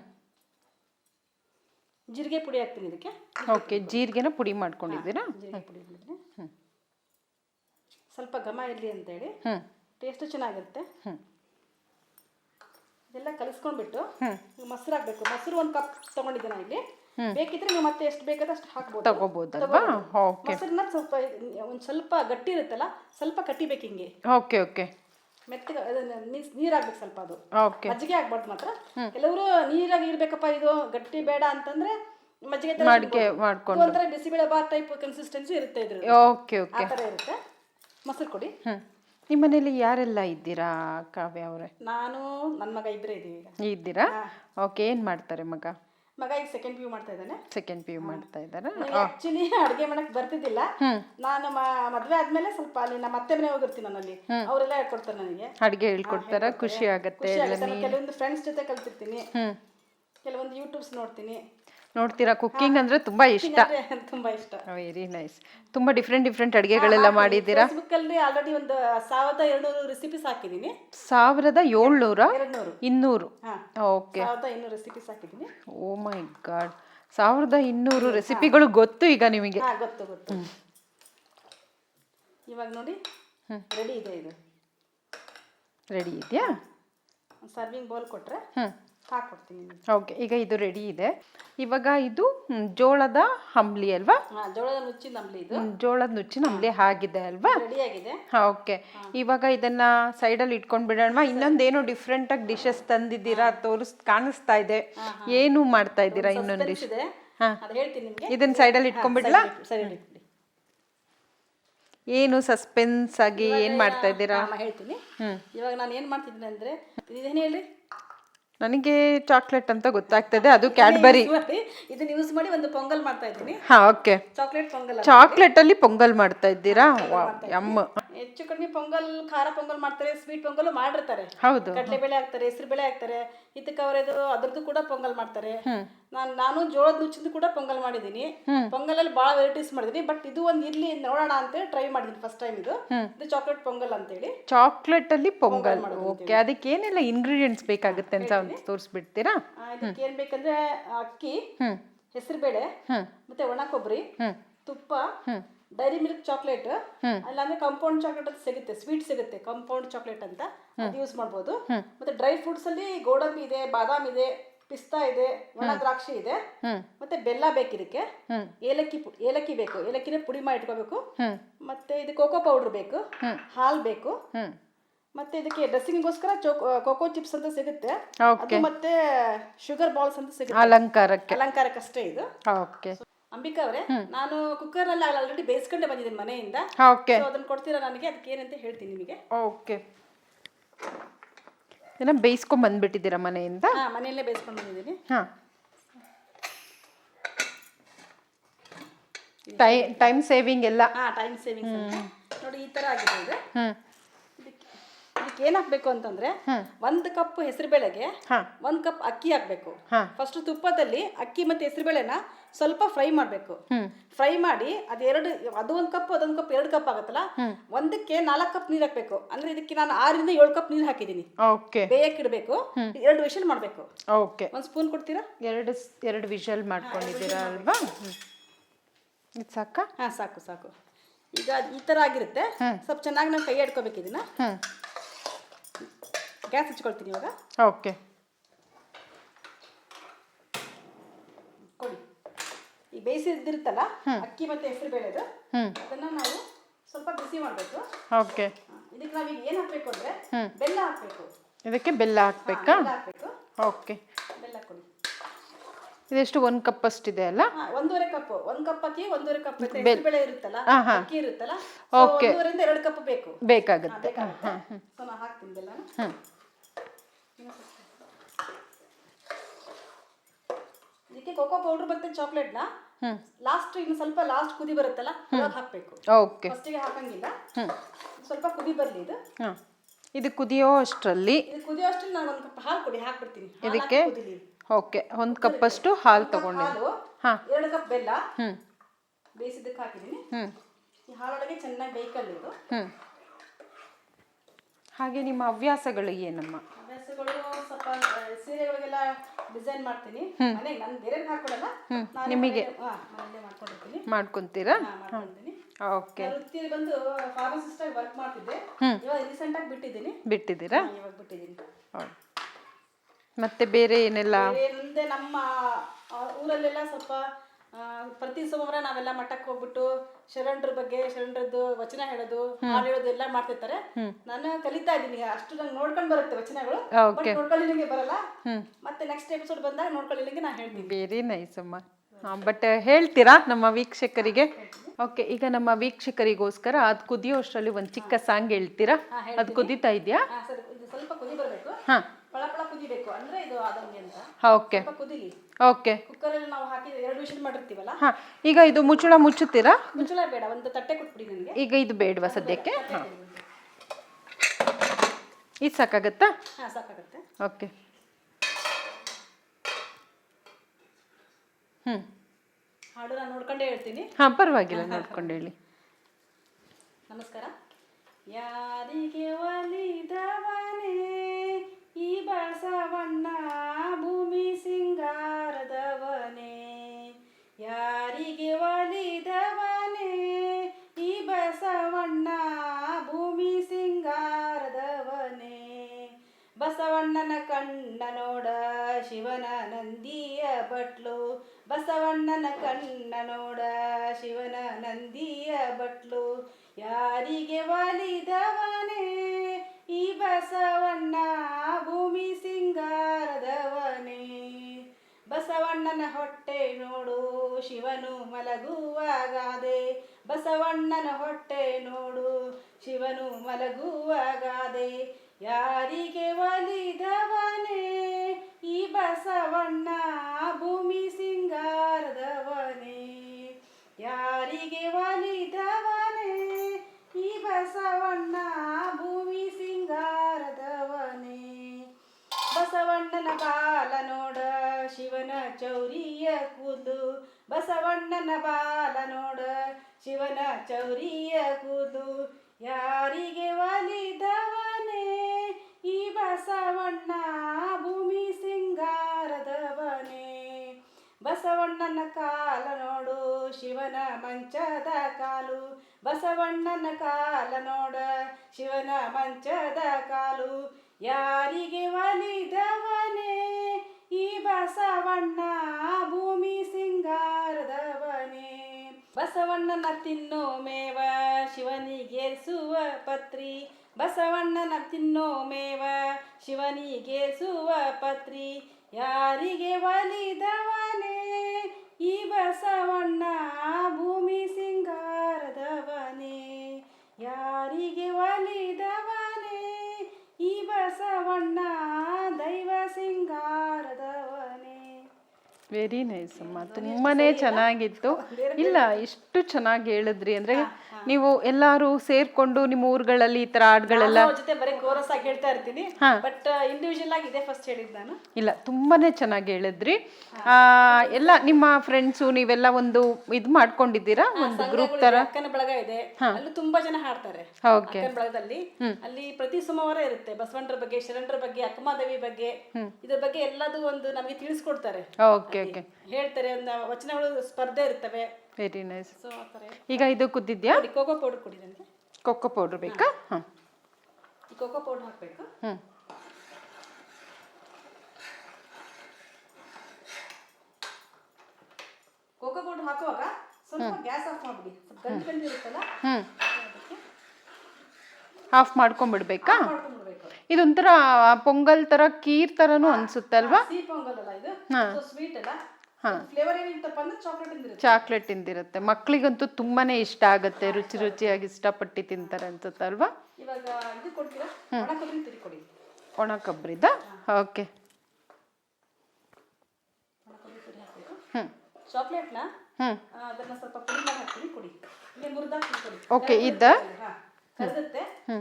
ಜೀರಿಗೆ ಪುಡಿ ಹಾಕ್ತೀನಿ ಇದಕ್ಕೆ. ಓಕೆ ಜೀರಿಗೆನ ಪುಡಿ ಮಾಡ್ಕೊಂಡಿದ್ದೀರಾ? ಜೀರಿಗೆ ಪುಡಿ ಹ್ಞೂ ಸ್ವಲ್ಪ ಘಮ ಇರಲಿ ಅಂತೇಳಿ. ಹ್ಞೂ ಟೇಸ್ಟು ಚೆನ್ನಾಗಿರುತ್ತೆ. ಹ್ಞೂ ಇದೆಲ್ಲ ಕಲಿಸ್ಕೊಂಡ್ಬಿಟ್ಟು ಮೊಸರು ಹಾಕ್ಬೇಕು. ಮೊಸರು ಒಂದು ಕಪ್ ತಗೊಂಡಿದ್ದೆ ನಾನು ಇಲ್ಲಿ. ಬೇಕಿದ್ರೆ ನೀವು ಮತ್ತೆ ಎಷ್ಟು ಬೇಕಾದ್ರೆ ಅಷ್ಟು ಹಾಕ್ಬೋದು. ತಗೋಬೋದಲ್ವಾ? ಓಕೆ. ಮೊಸರನ್ನ ಸ್ವಲ್ಪ ಒಂದು ಸ್ವಲ್ಪ ಗಟ್ಟಿ ಇರುತ್ತಲ್ಲ ಸ್ವಲ್ಪ ಕಟ್ಟಿಬೇಕು ಹಿಂಗೆ. Okay okay. ಮೆತ್ತಗೆ ನೀರು ಹಾಕ್ಬೇಕು ಸ್ವಲ್ಪ ಅದು. ಓಕೆ. ಮಜ್ಜಿಗೆ ಹಾಕ್ಬಾರ್ದು ಮಾತ್ರ. ಕೆಲವರು ನೀರಾಗಿ ಇರ್ಬೇಕಪ್ಪ ಇದು ಗಟ್ಟಿ ಬೇಡ ಅಂತಂದ್ರೆ ಮಜ್ಜಿಗೆ ತರ ಮಡಿಕೆ. ಮಾಡ್ಕೊಂಡು. ಒಂಥರ ಬಿಸಿಬೇಳೆ ಬಾತ್ ಟೈಪ್ ಕನ್ಸಿಸ್ಟೆನ್ಸಿ ಇರುತ್ತೆ ಇದ್ರ ಓಕೆ ಆ ಓಕೆ ಥರ ಇರುತ್ತೆ. ಮೊಸರು ಕೊಡಿ. ನಿಮ್ಮ ಮನೇಲಿ ಯಾರೆಲ್ಲ ಇದ್ದೀರಾ ಕಾವ್ಯ ಅವರೇ? ನಾನು ನನ್ನ ಮಗ ಇಬ್ಬರೇ ಇದ್ದೀನಿ ಈಗ. ಇದ್ದೀರಾ? ಓಕೆ ಏನು ಮಾಡ್ತಾರೆ ಮಗ? ಮಗ ಈಗ ಸೆಕೆಂಡ್ ಪಿ ಯು ಮಾಡ್ತಾ ಇದ್ದಾನೆ. ಸೆಕೆಂಡ್ ಪಿ ಯು ಮಾಡ್ತಾ ಇದ್ದಾರೆ? ಆಕ್ಚುಲಿ ಅಡುಗೆ ಮಾಡಕ್ ಬರ್ತಿದ್ದಿಲ್ಲ. ನಾನು ಮ- ಮದ್ವೆ ಆದ್ಮೇಲೆ ಸ್ವಲ್ಪ ಅಲ್ಲಿ ನಮ್ಮ ಅತ್ತೆ ಮನೆ ಹೋಗಿರ್ತೀನಿ ನಾನು ಅಲ್ಲಿ ಅವರೆಲ್ಲ ಹೇಳ್ಕೊಡ್ತಾರೆ ನನಗೆ. ಅಡುಗೆ ಹೇಳ್ಕೊಡ್ತಾರ? ಖುಷಿ ಆಗತ್ತೆ ಖುಷಿ ಆಗುತ್ತೆ. ನಾನು? ಕೆಲವೊಂದು ಫ್ರೆಂಡ್ಸ್ ಜೊತೆ ಕಲ್ತಿರ್ತೀನಿ. ಕೆಲವೊಂದು ಯೂಟ್ಯೂಬ್ಸ್ ನೋಡ್ತೀನಿ. ನೋಡ್ತೀರಾ? ಕುಕ್ಕಿಂಗ್ ಅಂದ್ರೆ ತುಂಬಾ ಇಷ್ಟ. ತುಂಬಾ ಇಷ್ಟ. ವೆರಿ ನೈಸ್ ತುಂಬಾ ಡಿಫ್ರೆಂಟ್ ಡಿಫ್ರೆಂಟ್ ಅಡುಗೆಗಳೆಲ್ಲ ಮಾಡಿದ್ದೀರಾ? ಅಲ್ಲಿ ಆಲ್ರೆಡಿ ಒಂದು ಸಾವಿರದ ಎರಡ್ನೂರು ರೆಸಿಪೀಸ್ ಹಾಕಿದ್ದೀನಿ. ಸಾವಿರದ ಏಳ್ನೂರ? ಇನ್ನೂರು. ಓಕೆ ಸಾವಿರದ ಇನ್ನೂರು ರೆಸಿಪೀಸ್ ಹಾಕಿದ್ದೀನಿ. ಓ ಮೈ ಗಾಡ್ ಸಾವಿರದ ಇನ್ನೂರು ರೆಸಿಪಿಗಳು ಗೊತ್ತು ಈಗ ನಿಮಗೆ. ಹಾ ಗೊತ್ತು ಗೊತ್ತು. ಇವಾಗ ನೋಡಿ. ರೆಡಿ ಇದೆ ಇದು. ರೆಡಿ ಇದೆಯಾ? ಸರ್ವಿಂಗ್ ಬೌಲ್ ಕೊಟ್ರೆ ಹ್ಞೂ ಹಾಕ್ಕೊಡ್ತೀನಿ ಓಕೆ ಈಗ ಇದು ರೆಡಿ ಇದೆ. ಇವಾಗ ಇದು ಜೋಳದ ಅಂಬ್ಲಿ ಅಲ್ವಾ? ಜೋಳದ ನುಚ್ಚಿನ ಅಂಬ್ಲಿ ಇದು. ಜೋಳದ ನುಚ್ಚಿನ ಅಂಬ್ಲಿ ಆಗಿದೆ ಅಲ್ವಾ? ರೆಡಿ ಆಗಿದೆ. ಓಕೆ. ಇವಾಗ ಇದನ್ನ ಸೈಡಲ್ಲಿ ಇಟ್ಕೊಂಡ್ ಬಿಡೋಣ ಇನ್ನೊಂದೇನೋ ಡಿಫ್ರೆಂಟ್ ಆಗಿ ಡಿಶಸ್ ತಂದಿದ್ದೀರಾ? ತೋರಿಸ್ ಕಾಣಿಸ್ತಾ ಇದೆ. ಏನು ಮಾಡ್ತಾ ಇದ್ದೀರಾ ಇನ್ನೊಂದು ಡಿಶ್ ಇದೆ. ಸೈಡ್ ಇದನ್ನ ಸೈಡಲ್ಲಿ ಇಟ್ಕೊಂಡ್ಬಿಡ್ಲಾ ಏನು ಸಸ್ಪೆನ್ಸ್ ಆಗಿ ಏನ್ ಮಾಡ್ತಾ ಇದ್ದೀರಾ? ಹೇಳ್ತೀನಿ. ಇವಾಗ ನಾನು ಏನು ಮಾಡ್ತಿದ್ದೀನಿ ಅಂದ್ರೆ ಇದೇನು ಹೇಳಿ? ನನಗೆ ಚಾಕ್ಲೇಟ್ ಅಂತ ಗೊತ್ತಾಗ್ತದೆ ಅದು ಕ್ಯಾಡ್ಬರಿ ಇದನ್ನ ಯೂಸ್ ಮಾಡಿ ಒಂದು ಪೊಂಗಲ್ ಮಾಡ್ತಾ ಇದ್ದೀನಿ. ಹಾ ಓಕೆ ಚಾಕ್ಲೇಟ್ ಪೊಂಗಲ್ ಚಾಕ್ಲೇಟ್ ಅಲ್ಲಿ ಪೊಂಗಲ್ ಮಾಡ್ತಾ ಇದ್ದೀರಾ? ಯಮ್ಮ. ಹೆಚ್ಚು ಕಡಿಮೆ ಪೊಂಗಲ್ ಖಾರ ಪೊಂಗಲ್ ಮಾಡ್ತಾರೆ ಸ್ವೀಟ್ ಪೊಂಗಲ್ ಮಾಡಿರ್ತಾರೆ. ಹೌದು. ಕಡಲೆಬೇಳೆ ಹಾಕ್ತಾರೆ ಹೆಸರು ಬೇಳೆ ಹಾಕ್ತಾರೆ ಇದಕ್ಕೆ ಅವರದು ಅದ್ರದ್ದು ಕೂಡ ಪೊಂಗಲ್ ಮಾಡ್ತಾರೆ. ನಾನು ನಾನು ಜೋಳದ ನುಚ್ಚಿಂದು ಕೂಡ ಪೊಂಗಲ್ ಮಾಡಿದ್ದೀನಿ. ಪೊಂಗಲಲ್ಲಿ ಬಹಳ ವೆರೈಟೀಸ್ ಮಾಡಿದ್ದೀನಿ. ಬಟ್ ಇದು ಒಂದು ಇರ್ಲಿ ನೋಡೋಣ ಅಂತೇಳಿ ಟ್ರೈ ಮಾಡಿದೀನಿ ಫಸ್ಟ್ ಟೈಮ್ ಇದು. ಇದು ಚಾಕ್ಲೇಟ್ ಪೊಂಗಲ್ ಅಂತೇಳಿ. ಚಾಕ್ಲೇಟ್ ಅಲ್ಲಿ ಪೊಂಗಲ್. ಓಕೆ ಅದಕ್ಕೆ ಏನೆಲ್ಲ ಇಂಗ್ರೀಡಿಯೆಂಟ್ಸ್ ಬೇಕಾಗುತ್ತೆ ಅಂತ ಒಂದು ತೋರಿಸ್ಬಿಡ್ತೀರಾ? ಇದಕ್ಕೆ ಏನ್ ಬೇಕಂದ್ರೆ ಅಕ್ಕಿ ಹೆಸರು ಹೆಸರುಬೇಳೆ ಮತ್ತೆ ಒಣ ಕೊಬ್ಬರಿ ತುಪ್ಪ ಡೈರಿ ಮಿಲ್ಕ್ ಚಾಕ್ಲೇಟ್. ಅಲ್ಲಾಂದ್ರೆ ಕಂಪೌಂಡ್ ಚಾಕ್ಲೇಟ್ ಅಂತ ಸಿಗುತ್ತೆ ಸ್ವೀಟ್ ಸಿಗುತ್ತೆ ಕಂಪೌಂಡ್ ಚಾಕ್ಲೇಟ್ ಅಂತ ಅದು ಯೂಸ್ ಮಾಡ್ಬೋದು. ಮತ್ತೆ ಡ್ರೈ ಫ್ರೂಟ್ಸ್ ಅಲ್ಲಿ ಗೋಡಂಬಿ ಇದೆ ಬಾದಾಮ್ ಇದೆ ಪಿಸ್ತಾ ಇದೆ ಒಣ ದ್ರಾಕ್ಷಿ ಇದೆ. ಮತ್ತೆ ಬೆಲ್ಲ ಬೇಕು ಇದಕ್ಕೆ. ಏಲಕ್ಕಿ ಏಲಕ್ಕಿ ಬೇಕು ಏಲಕ್ಕಿನ ಪುಡಿ ಮಾಡಿ ಇಟ್ಕೋಬೇಕು. ಮತ್ತೆ ಇದು ಕೋಕೋ ಪೌಡರ್ ಬೇಕು. ಹಾಲು ಬೇಕು. ಮತ್ತೆ ಇದಕ್ಕೆ ಡ್ರೆಸ್ಸಿಂಗ್ಗೋಸ್ಕರ ಕೋಕೋ ಚಿಪ್ಸ್ ಅಂತ ಸಿಗುತ್ತೆ. ಅದು ಮತ್ತೆ ಶುಗರ್ ಬಾಲ್ಸ್ ಅಂತ ಸಿಗುತ್ತೆ. ಅಲಂಕಾರಕ್ಕೆ. ಅಲಂಕಾರಕ್ಕಷ್ಟೇ ಇದು. ಓಕೆ ಅಂಬಿಕಾ ಅವರೇ ನಾನು ಕುಕ್ಕರ್ ಅಲ್ಲಿ ಆಲ್ರೆಡಿ ಬೇಯಿಸ್ಕೊಂಡೆ ಬಂದಿದ್ದೀನಿ ಮನೆಯಿಂದ. ಓಕೆ ಅದನ್ನ ಕೊಡ್ತೀರಾ ನನಗೆ? ಅದಕ್ಕೆ ಏನಂತ ಹೇಳ್ತೀನಿ ನಿಮಗೆ. ಓಕೆ ಇದನ್ನ ಬೇಯಿಸ್ಕೊಂಡ್ ಬಂದ್ಬಿಟ್ಟಿದ್ದೀರಾ ಮನೆಯಿಂದ? ಹಾ ಮನೆಯಲ್ಲೇ ಬೇಯಿಸ್ಕೊಂಡು ಬಂದಿದ್ದೀನಿ. ಹಾ. ಟೈಮ್ ಟೈಮ್ ಸೇವಿಂಗ್ ಎಲ್ಲ. ಹಾ ಟೈಮ್ ಸೇವಿಂಗ್ ಅಂತ ನೋಡಿ ಈ ತರ ಆಗಿದೆ ಇದು. ಹ್ಮ್. ಇದಕ್ಕೆ ಏನ್ ಹಾಕ್ಬೇಕು ಅಂತಂದ್ರೆ ಒಂದ್ ಕಪ್ ಹೆಸರುಬೇಳೆಗೆ ಬೇಳೆಗೆ ಒಂದ್ ಕಪ್ ಅಕ್ಕಿ ಹಾಕ್ಬೇಕು. ಫಸ್ಟ್ ತುಪ್ಪದಲ್ಲಿ ಅಕ್ಕಿ ಮತ್ತೆ ಹೆಸರುಬೇಳೆನ ಸ್ವಲ್ಪ ಫ್ರೈ ಮಾಡ್ಬೇಕು. ಫ್ರೈ ಮಾಡಿ ಅದೆರಡು ಅದು ಒಂದ್ ಕಪ್ ಅದೊಂದ್ ಕಪ್ ಎರಡು ಕಪ್ ಆಗುತ್ತಲ್ಲ? ಒಂದಕ್ಕೆ ನಾಲ್ಕು ಕಪ್ ನೀರ್ ಹಾಕ್ಬೇಕು. ಅಂದ್ರೆ ಇದಕ್ಕೆ ನಾನು ಆರಿಂದ ಏಳು ಕಪ್ ನೀರ್ ಹಾಕಿದೀನಿ ಬೇಯಕ್ಕೆ ಇಡಬೇಕು ಎರಡು ವಿಷಲ್ ಮಾಡ್ಬೇಕು. ಓಕೆ. ಒಂದ್ ಸ್ಪೂನ್ ಕೊಡ್ತೀರಾ? ಎರಡು ಎರಡು ವಿಷಲ್ ಮಾಡ್ಕೊಂಡಿದ್ದೀರಾ ಅಲ್ವಾ. ಸಾಕಾ? ಹಾ ಸಾಕು ಸಾಕು. ಈಗ ಈ ತರ ಆಗಿರುತ್ತೆ. ಸ್ವಲ್ಪ ಚೆನ್ನಾಗಿ ನಾವು ಕೈ ಆಡ್ಕೋಬೇಕು ಇದನ್ನ. ಗ್ಯಾಸ್ ಹಚ್ಕೊಳ್ತೀನಿ ಇವಾಗ. ಓಕೆ. ಕೊಡಿ. ಈ ಬೇಯಿಸಿದಿರುತ್ತಲ್ಲ ಅಕ್ಕಿ ಮತ್ತೆ ಹೆಸರು ಬೇಳೆದು. ಅದನ್ನ ನಾವು ಸ್ವಲ್ಪ ಬಿಸಿ ಮಾಡಬೇಕು. ಓಕೆ. ಇದಕ್ಕೆ ನಾವೀಗ ಏನು ಹಾಕಬೇಕು ಅಂದ್ರೆ ಬೆಲ್ಲ ಹಾಕ್ಬೇಕು. ಇದಕ್ಕೆ ಬೆಲ್ಲ ಹಾಕ್ಬೇಕಾ? ಬೆಲ್ಲ ಹಾಕ್ಬೇಕು. ಓಕೆ. ಬೆಲ್ಲ ಕೊಡಿ. ಇದೆಷ್ಟು ಒಂದು ಕಪ್ ಅಷ್ಟಿದೆ ಅಲ್ಲ? ಹಾ, ಒಂದೂವರೆ ಕಪ್. ಒಂದು ಕಪ್ ಅಕ್ಕಿ ಒಂದೂವರೆ ಕಪ್ ಬೇಳೆ ಇರುತ್ತಲ್ಲ. ಅಕ್ಕಿ ಇರುತ್ತಲ್ಲ. ಒಂದೂವರೆಯಿಂದ ಎರಡು ಕಪ್ ಬೇಕು. ಬೇಕಾಗುತ್ತೆ. ಬೇಕಾಗುತ್ತೆ. ಸೊ ನಾನು ಹಾಕ್ತೀನಿ ಬೆಲ್ಲನ ಹ್ಮ್ ಇದಕ್ಕೆ ಕೋಕೋ ಪೌಡರ್ ಮತ್ತೆ ಚಾಕ್ಲೇಟ್ನ ನ. ಲಾಸ್ಟ್ ಇನ್ನು ಸ್ವಲ್ಪ ಲಾಸ್ಟ್ ಕುದಿ ಬರುತ್ತಲ್ಲ ಅವಾಗ ಹಾಕಬೇಕು. ಓಕೆ ಫಸ್ಟಿಗೆ ಹಾಕಂಗಿಲ್ಲ. ಹ್ಮ್. ಸ್ವಲ್ಪ ಕುದಿ ಬರಲಿ ಇದು. ಹಾಂ ಇದು ಕುದಿಯೋ ಅಷ್ಟರಲ್ಲಿ ಇದು ಕುದಿಯೋ ಅಷ್ಟರಲ್ಲಿ ನಾನು ಒಂದು ಕಪ್ ಹಾಲು ಕೊಡಿ ಹಾಕ್ಬಿಡ್ತೀನಿ. ಇದಕ್ಕೆ. ಓಕೆ ಒಂದು ಹಾಲು ಕಪ್ ತಗೊಂಡೆ ಹಾಲು ಹಾ. ಎರಡು ಕಪ್ ಬೆಲ್ಲ. ಹ್ಞೂ ಬೇಯಿಸಿದ್ದಕ್ಕೆ ಹಾಕಿದ್ದೀನಿ. ಹ್ಞೂ ಈ ಹಾಲೊಳಗೆ ಚೆನ್ನಾಗಿ ಬೇಯ್ಕಲ್ಲ ಇದು. ಹ್ಞೂ ಹಾಗೆ ನಿಮ್ಮ ಹವ್ಯಾಸಗಳು ಏನಮ್ಮ? ಸ್ವಲ್ಪ ಸೀರೆಗಳಿಗೆಲ್ಲ ಡಿಸೈನ್ ಮಾಡ್ತೀನಿ. ಮನೆಗೆ ನಾನು ಬೇರೆ ಹಾಕೊಡಲ್ಲ ನಿಮಗೆ? ಮಾಡ್ಕೊಂಡಿರ್ತೀನಿ ಮಾಡ್ಕೊತೀರಾ? ಓಕೆ. ವೃತ್ತಿಯಲ್ಲಿ ಬಂದು ಫಾರ್ಮಸಿಸ್ಟ್ ಆಗಿ ವರ್ಕ್ ಮಾಡ್ತಿದ್ದೆ. ಇವಾಗ ರೀಸೆಂಟ್ ಆಗಿ ಬಿಟ್ಟಿದ್ದೀನಿ. ಬಿಟ್ಟಿದ್ದೀರಾ? ಇವಾಗ ಬಿಟ್ಟಿದ್ದೀನಿ. ಮತ್ತೆ ಬೇರೆ ಏನೆಲ್ಲ? ಮುಂದೆ ನಮ್ಮ ಊರಲ್ಲೆಲ್ಲ ಸ್ವಲ್ಪ ಪ್ರತಿ ಸೋಮವಾರ ನಾವೆಲ್ಲ ಮಠಕ್ಕೆ ಹೋಗ್ಬಿಟ್ಟು ಶರಣರ ಬಗ್ಗೆ ಶರಣರದ್ದು ವಚನ ಹೇಳೋದು ಹಾಡು ಹೇಳೋದು ಎಲ್ಲ ಮಾಡ್ತಿರ್ತಾರೆ. ನಾನು ಕಲಿತಾ ಇದ್ದೀನಿ ಅಷ್ಟು ನಂಗೆ ನೋಡ್ಕೊಂಡು ಬರುತ್ತೆ ವಚನಗಳು ಬಟ್ ನಿಮಗೆ ಬರಲ್ಲ. ಮತ್ತೆ ನೆಕ್ಸ್ಟ್ ಎಪಿಸೋಡ್ ಬಂದಾಗ ನೋಡ್ಕೊಳ್ಳಿ ನಾನು ಹೇಳ್ತೀನಿ. ವೆರಿ ನೈಸ್ ಅಮ್ಮ. ಬಟ್ ಹೇಳ್ತೀರಾ ನಮ್ಮ ವೀಕ್ಷಕರಿಗೆ? ಓಕೆ ಈಗ ನಮ್ಮ ವೀಕ್ಷಕರಿಗೋಸ್ಕರ ಅದು ಕುದಿಯೋ ಅಷ್ಟರಲ್ಲಿ ಒಂದು ಚಿಕ್ಕ ಸಾಂಗ್ ಹೇಳ್ತೀರಾ? ಅದು ಕುದೀತಾ ಇದೆಯಾ? ಸ್ವಲ್ಪ ಕುದಿ ಬರಬೇಕು. ಹಾಂ. ಪಳ ಪಳ ಕುದಿಬೇಕು ಅಂದ್ರೆ ಇದು ಆದಂಗೆ ಅಂತ. ಓಕೆ ಸ್ವಲ್ಪ ಕುದಿಲಿ. ಓಕೆ ಕುಕ್ಕರಲ್ಲಿ ನಾವು ಹಾಕಿ ಎರಡು ವಿಷಲ್ ಮಾಡಿರ್ತೀವಲ್ಲ? ಹಾಂ ಈಗ ಇದು ಮುಚ್ಚಳ ಮುಚ್ಚುತ್ತೀರಾ? ಮುಚ್ಚಳ ಬೇಡ ಒಂದು ತಟ್ಟೆ ಕೊಟ್ಬಿಡಿ ನನಗೆ. ಈಗ ಇದು ಬೇಡವಾ ಸದ್ಯಕ್ಕೆ? ಹಾಂ. ಇದು ಸಾಕಾಗತ್ತಾ? ಹಾ ಸಾಕಾಗುತ್ತೆ. ಓಕೆ ಹ್ಞೂ ಹಾಡು ನಾನು ನೋಡ್ಕೊಂಡೇ ಹೇಳ್ತೀನಿ. ಹಾಂ ಪರವಾಗಿಲ್ಲ ನೋಡ್ಕೊಂಡು ಹೇಳಿ. ನಮಸ್ಕಾರ. ಯಾರಿಗೆ ಒಲಿದವನೇ ಈ ಬಸವಣ್ಣ ಭೂಮಿ ಸಿಂಗಾರದವನೇ ಯಾರಿಗೆ ಒಲಿದವನೇ? ಈ ಬಸವಣ್ಣ ಭೂಮಿ ಸಿಂಗಾರದವನೇ. ಬಸವಣ್ಣನ ಕಣ್ಣ ನೋಡ ಶಿವನ ನಂದಿಯ ಬಟ್ಲು. ಬಸವಣ್ಣನ ಕಣ್ಣ ನೋಡ ಶಿವನ ನಂದಿಯ ಬಟ್ಲು. ಯಾರಿಗೆ ಒಲಿದವನೇ? ಈ ಬಸವಣ್ಣ ಬಸವಣ್ಣನ ಹೊಟ್ಟೆ ನೋಡು, ಶಿವನು ಮಲಗುವಾಗಾದೆ. ಬಸವಣ್ಣನ ಹೊಟ್ಟೆ ನೋಡು, ಶಿವನು ಮಲಗುವಾಗಾದೆ. ಯಾರಿಗೆ ಒಲಿದವನೇ? ಈ ಬಸವಣ್ಣ ಭೂಮಿ ಸಿಂಗಾರದವನೇ. ಯಾರಿಗೆ ಒಲಿದವನೇ? ಈ ಬಸವಣ್ಣ ಭೂಮಿ ಸಿಂಗಾರದವನೇ. ಬಸವಣ್ಣನ ಕಾಲ ನೋಡ ಶಿವನ ಚೌರಿಯ ಕೂದು ಬಸವಣ್ಣನ ಬಾಲ ನೋಡ. ಶಿವನ ಚೌರಿಯ ಕೂದು ಯಾರಿಗೆ ಒಲಿದವನೇ? ಈ ಬಸವಣ್ಣ ಭೂಮಿ ಸಿಂಗಾರದವನೇ. ಬಸವಣ್ಣನ ಕಾಲ ನೋಡು, ಶಿವನ ಮಂಚದ ಕಾಲು. ಬಸವಣ್ಣನ ಕಾಲ ನೋಡ, ಶಿವನ ಮಂಚದ ಕಾಲು. ಯಾರಿಗೆ ಒಲಿದವನೇ? ಈ ಬಸವಣ್ಣ ಭೂಮಿ ಸಿಂಗಾರದವನೇ. ಬಸವಣ್ಣನ ತಿನ್ನೋ ಮೇವ ಶಿವನಿಗೇರಿಸುವ ಪತ್ರಿ. ಬಸವಣ್ಣನ ತಿನ್ನೋ ಮೇವ ಶಿವನಿಗೇರಿಸುವ ಪತ್ರಿ. ಯಾರಿಗೆ ಒಲಿದವನೇ? ಈ ಬಸವಣ್ಣ ಭೂಮಿ ಸಿಂಗಾರದವನೇ. ಯಾರಿಗೆ ಒಲಿದವನೇ? ಈ ಬಸವಣ್ಣ ವೆರಿ ನೈಸ್ ಅಮ್ಮ. ತುಂಬಾ ಚೆನ್ನಾಗಿತ್ತು. ಇಲ್ಲ ಇಷ್ಟು ಚೆನ್ನಾಗಿ ಹೇಳಿದ್ರಿ ಅಂದ್ರೆ ನೀವು ಎಲ್ಲರೂ ಸೇರ್ಕೊಂಡು ನಿಮ್ಮ ಊರುಗಳಲ್ಲಿ ಈ ತರ ಹಾಡುಗಳೆಲ್ಲ ಜೊತೆ ಬರೀ ಕೋರಸ್ ಆಗಿ ಹೇಳ್ತಾ ಇರ್ತೀನಿ. ಬಟ್ ಇಂಡಿವಿಜುವಲ್ ಆಗಿ ಇದೆ ಫಸ್ಟ್ ಹೇಳಿದ್ ನಾನು. ಇಲ್ಲ ತುಂಬಾನೇ ಚೆನ್ನಾಗಿ ಹೇಳಿದ್ರಿ. ಆ, ಎಲ್ಲ ನಿಮ್ಮ ಫ್ರೆಂಡ್ಸು ನೀವೆಲ್ಲ ಒಂದು ಇದು ಮಾಡ್ಕೊಂಡಿದ್ದೀರಾ? ಒಂದು ಗ್ರೂಪ್ ತರ? ಅಕ್ಕನ ಬಳಗ ಇದೆ. ಅಲ್ಲಿ ತುಂಬಾ ಜನ ಹಾಡ್ತಾರೆ ಓಕೆ. ಅಕ್ಕನ ಬಳಗದಲ್ಲಿ. ಅಲ್ಲಿ ಪ್ರತಿ ಸೋಮವಾರ ಇರುತ್ತೆ ಬಸವಣ್ಣರ ಬಗ್ಗೆ ಶರಣರ ಬಗ್ಗೆ ಅಕ್ಕಮಾದೇವಿ ಬಗ್ಗೆ. ಇದ್ರ ಬಗ್ಗೆ ಎಲ್ಲದೂ ಒಂದು ನಮಗೆ ತಿಳಿಸ್ಕೊಡ್ತಾರೆ. Okay okay. ಹೇಳ್ತಾರೆ ಒಂದು ವಚನಗಳು ಸ್ಪರ್ಧೆ ಇರ್ತವೆ. ವೆರಿ ನೈಸ್ ಸೊ ಆ ಥರ ಈಗ ಇದು ಕುದ್ದಿದ್ಯಾ? ಕೋಕೋ ಪೌಡರ್ ಕೊಡಿ ನನಗೆ ಕೊಕ್ಕೋ ಪೌಡ್ರ್ ಬೇಕಾ? ಹಾಂ. ಈ ಕೋಕೋ ಪೌಡರ್ ಹಾಕಬೇಕು? ಹ್ಞೂ ಕೋಕೋ ಪೌಡರ್ ಹಾಕುವಾಗ ಸ್ವಲ್ಪ ಗ್ಯಾಸ್ ಆಫ್ ಮಾಡ್ಬಿಡಿ. ಸ್ವಲ್ಪ ಗಂಟು ಗಂಟು ಇರುತ್ತಲ್ಲ? ಹ್ಞೂ ಅದಕ್ಕೆ ಆಫ್ ಮಾಡ್ಕೊಂಬಿಡ್ಬೇಕಾ? ಮಾಡ್ಕೊಂಡ್ಬಿಡ್ಬೇಕು ಇದೊಂಥರ ಪೊಂಗಲ್ ಥರ ಕೀರ್ ಥರನೂ ಅನ್ಸುತ್ತಲ್ವಾ? ಸಿಹಿ ಪೊಂಗಲ್ ಅಲ್ಲ ಇದು. ಹಾಂ. ಸ್ವೀಟ್ ಅಲ್ಲ. ಫ್ಲೇವರ್ ಏನಿರ್ತಪ್ಪ ಅಂದ್ರೆ ಚಾಕ್ಲೇಟ್ ಇಂದಿರುತ್ತೆ ಮಕ್ಕಳಿಗಂತೂ ತುಂಬಾನೇ ಇಷ್ಟ ಆಗುತ್ತೆ. ರುಚಿ ರುಚಿಯಾಗಿ ಇಷ್ಟಪಟ್ಟು ತಿಂತಾರೆ ಅನ್ಸುತ್ತಲ್ವಾ? ಇವಾಗ ಇದು ಕೊಡ್ತೀರಾ? ಒಣ ಕೊಬ್ಬರಿ ತುರಿ ಕೊಡಿ. ಒಣ ಕೊಬ್ಬರಿದ? ಓಕೆ. ಒಣ ಕೊಬ್ಬರಿ ತುರಿ ಹಾಕಬೇಕು. ಹ್ಞೂ ಚಾಕ್ಲೇಟ್ನ ಹ್ಞೂ ಅದನ್ನ ಸ್ವಲ್ಪ ಪುಡಿ ಮಾಡಿ ಹಾಕ್ತೀನಿ. ಕೊಡಿ. ಇಲ್ಲಿ ಮುರಿದಾಕ್ತೀನಿ ಕೊಡಿ. ಓಕೆ ಕರ್ದತ್ತೆ ಹ್ಞೂ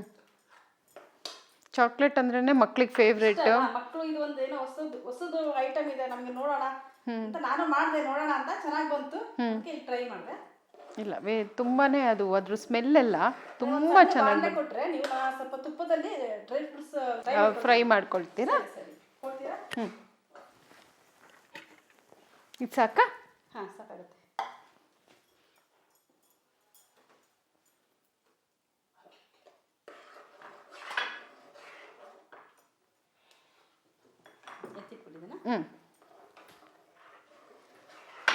ಚಾಕ್ಲೇಟ್ ಅಂದ್ರೆ ಮಕ್ಳಿಗೆ ಫೇವ್ರೇಟ್ ಮಕ್ಕಳು ಇದು ಒಂದು ಏನೋ ಹೊಸದು ಹೊಸದು ಐಟಮ್ ಇದೆ. ನಮಗೆ ನೋಡೋಣ. ಅಂತ ನಾನು ಮಾಡಿದೆ ನೋಡೋಣ ಅಂತ ಚೆನ್ನಾಗಿ ಬಂತು. ಅದಕ್ಕೆ ಇಲ್ಲಿ ಟ್ರೈ ಮಾಡಿದೆ. ಇಲ್ಲ ವೇ ತುಂಬಾನೇ ಅದು ಅದ್ರ ಸ್ಮೆಲ್ ಎಲ್ಲ ತುಂಬಾ ಚೆನ್ನಾಗಿ ಕೊಟ್ರೆ ನೀವು ಸ್ವಲ್ಪ ತುಪ್ಪದಲ್ಲಿ ಡ್ರೈ ಫ್ರೂಟ್ಸ್ ಫ್ರೈ ಮಾಡ್ಕೊಳ್ತೀರಾ? ಹ್ಞೂ ಇದು ಸಾಕಾ? ಹಾಂ ಸಾಕಾಗುತ್ತೆ. ಹ್ಞೂ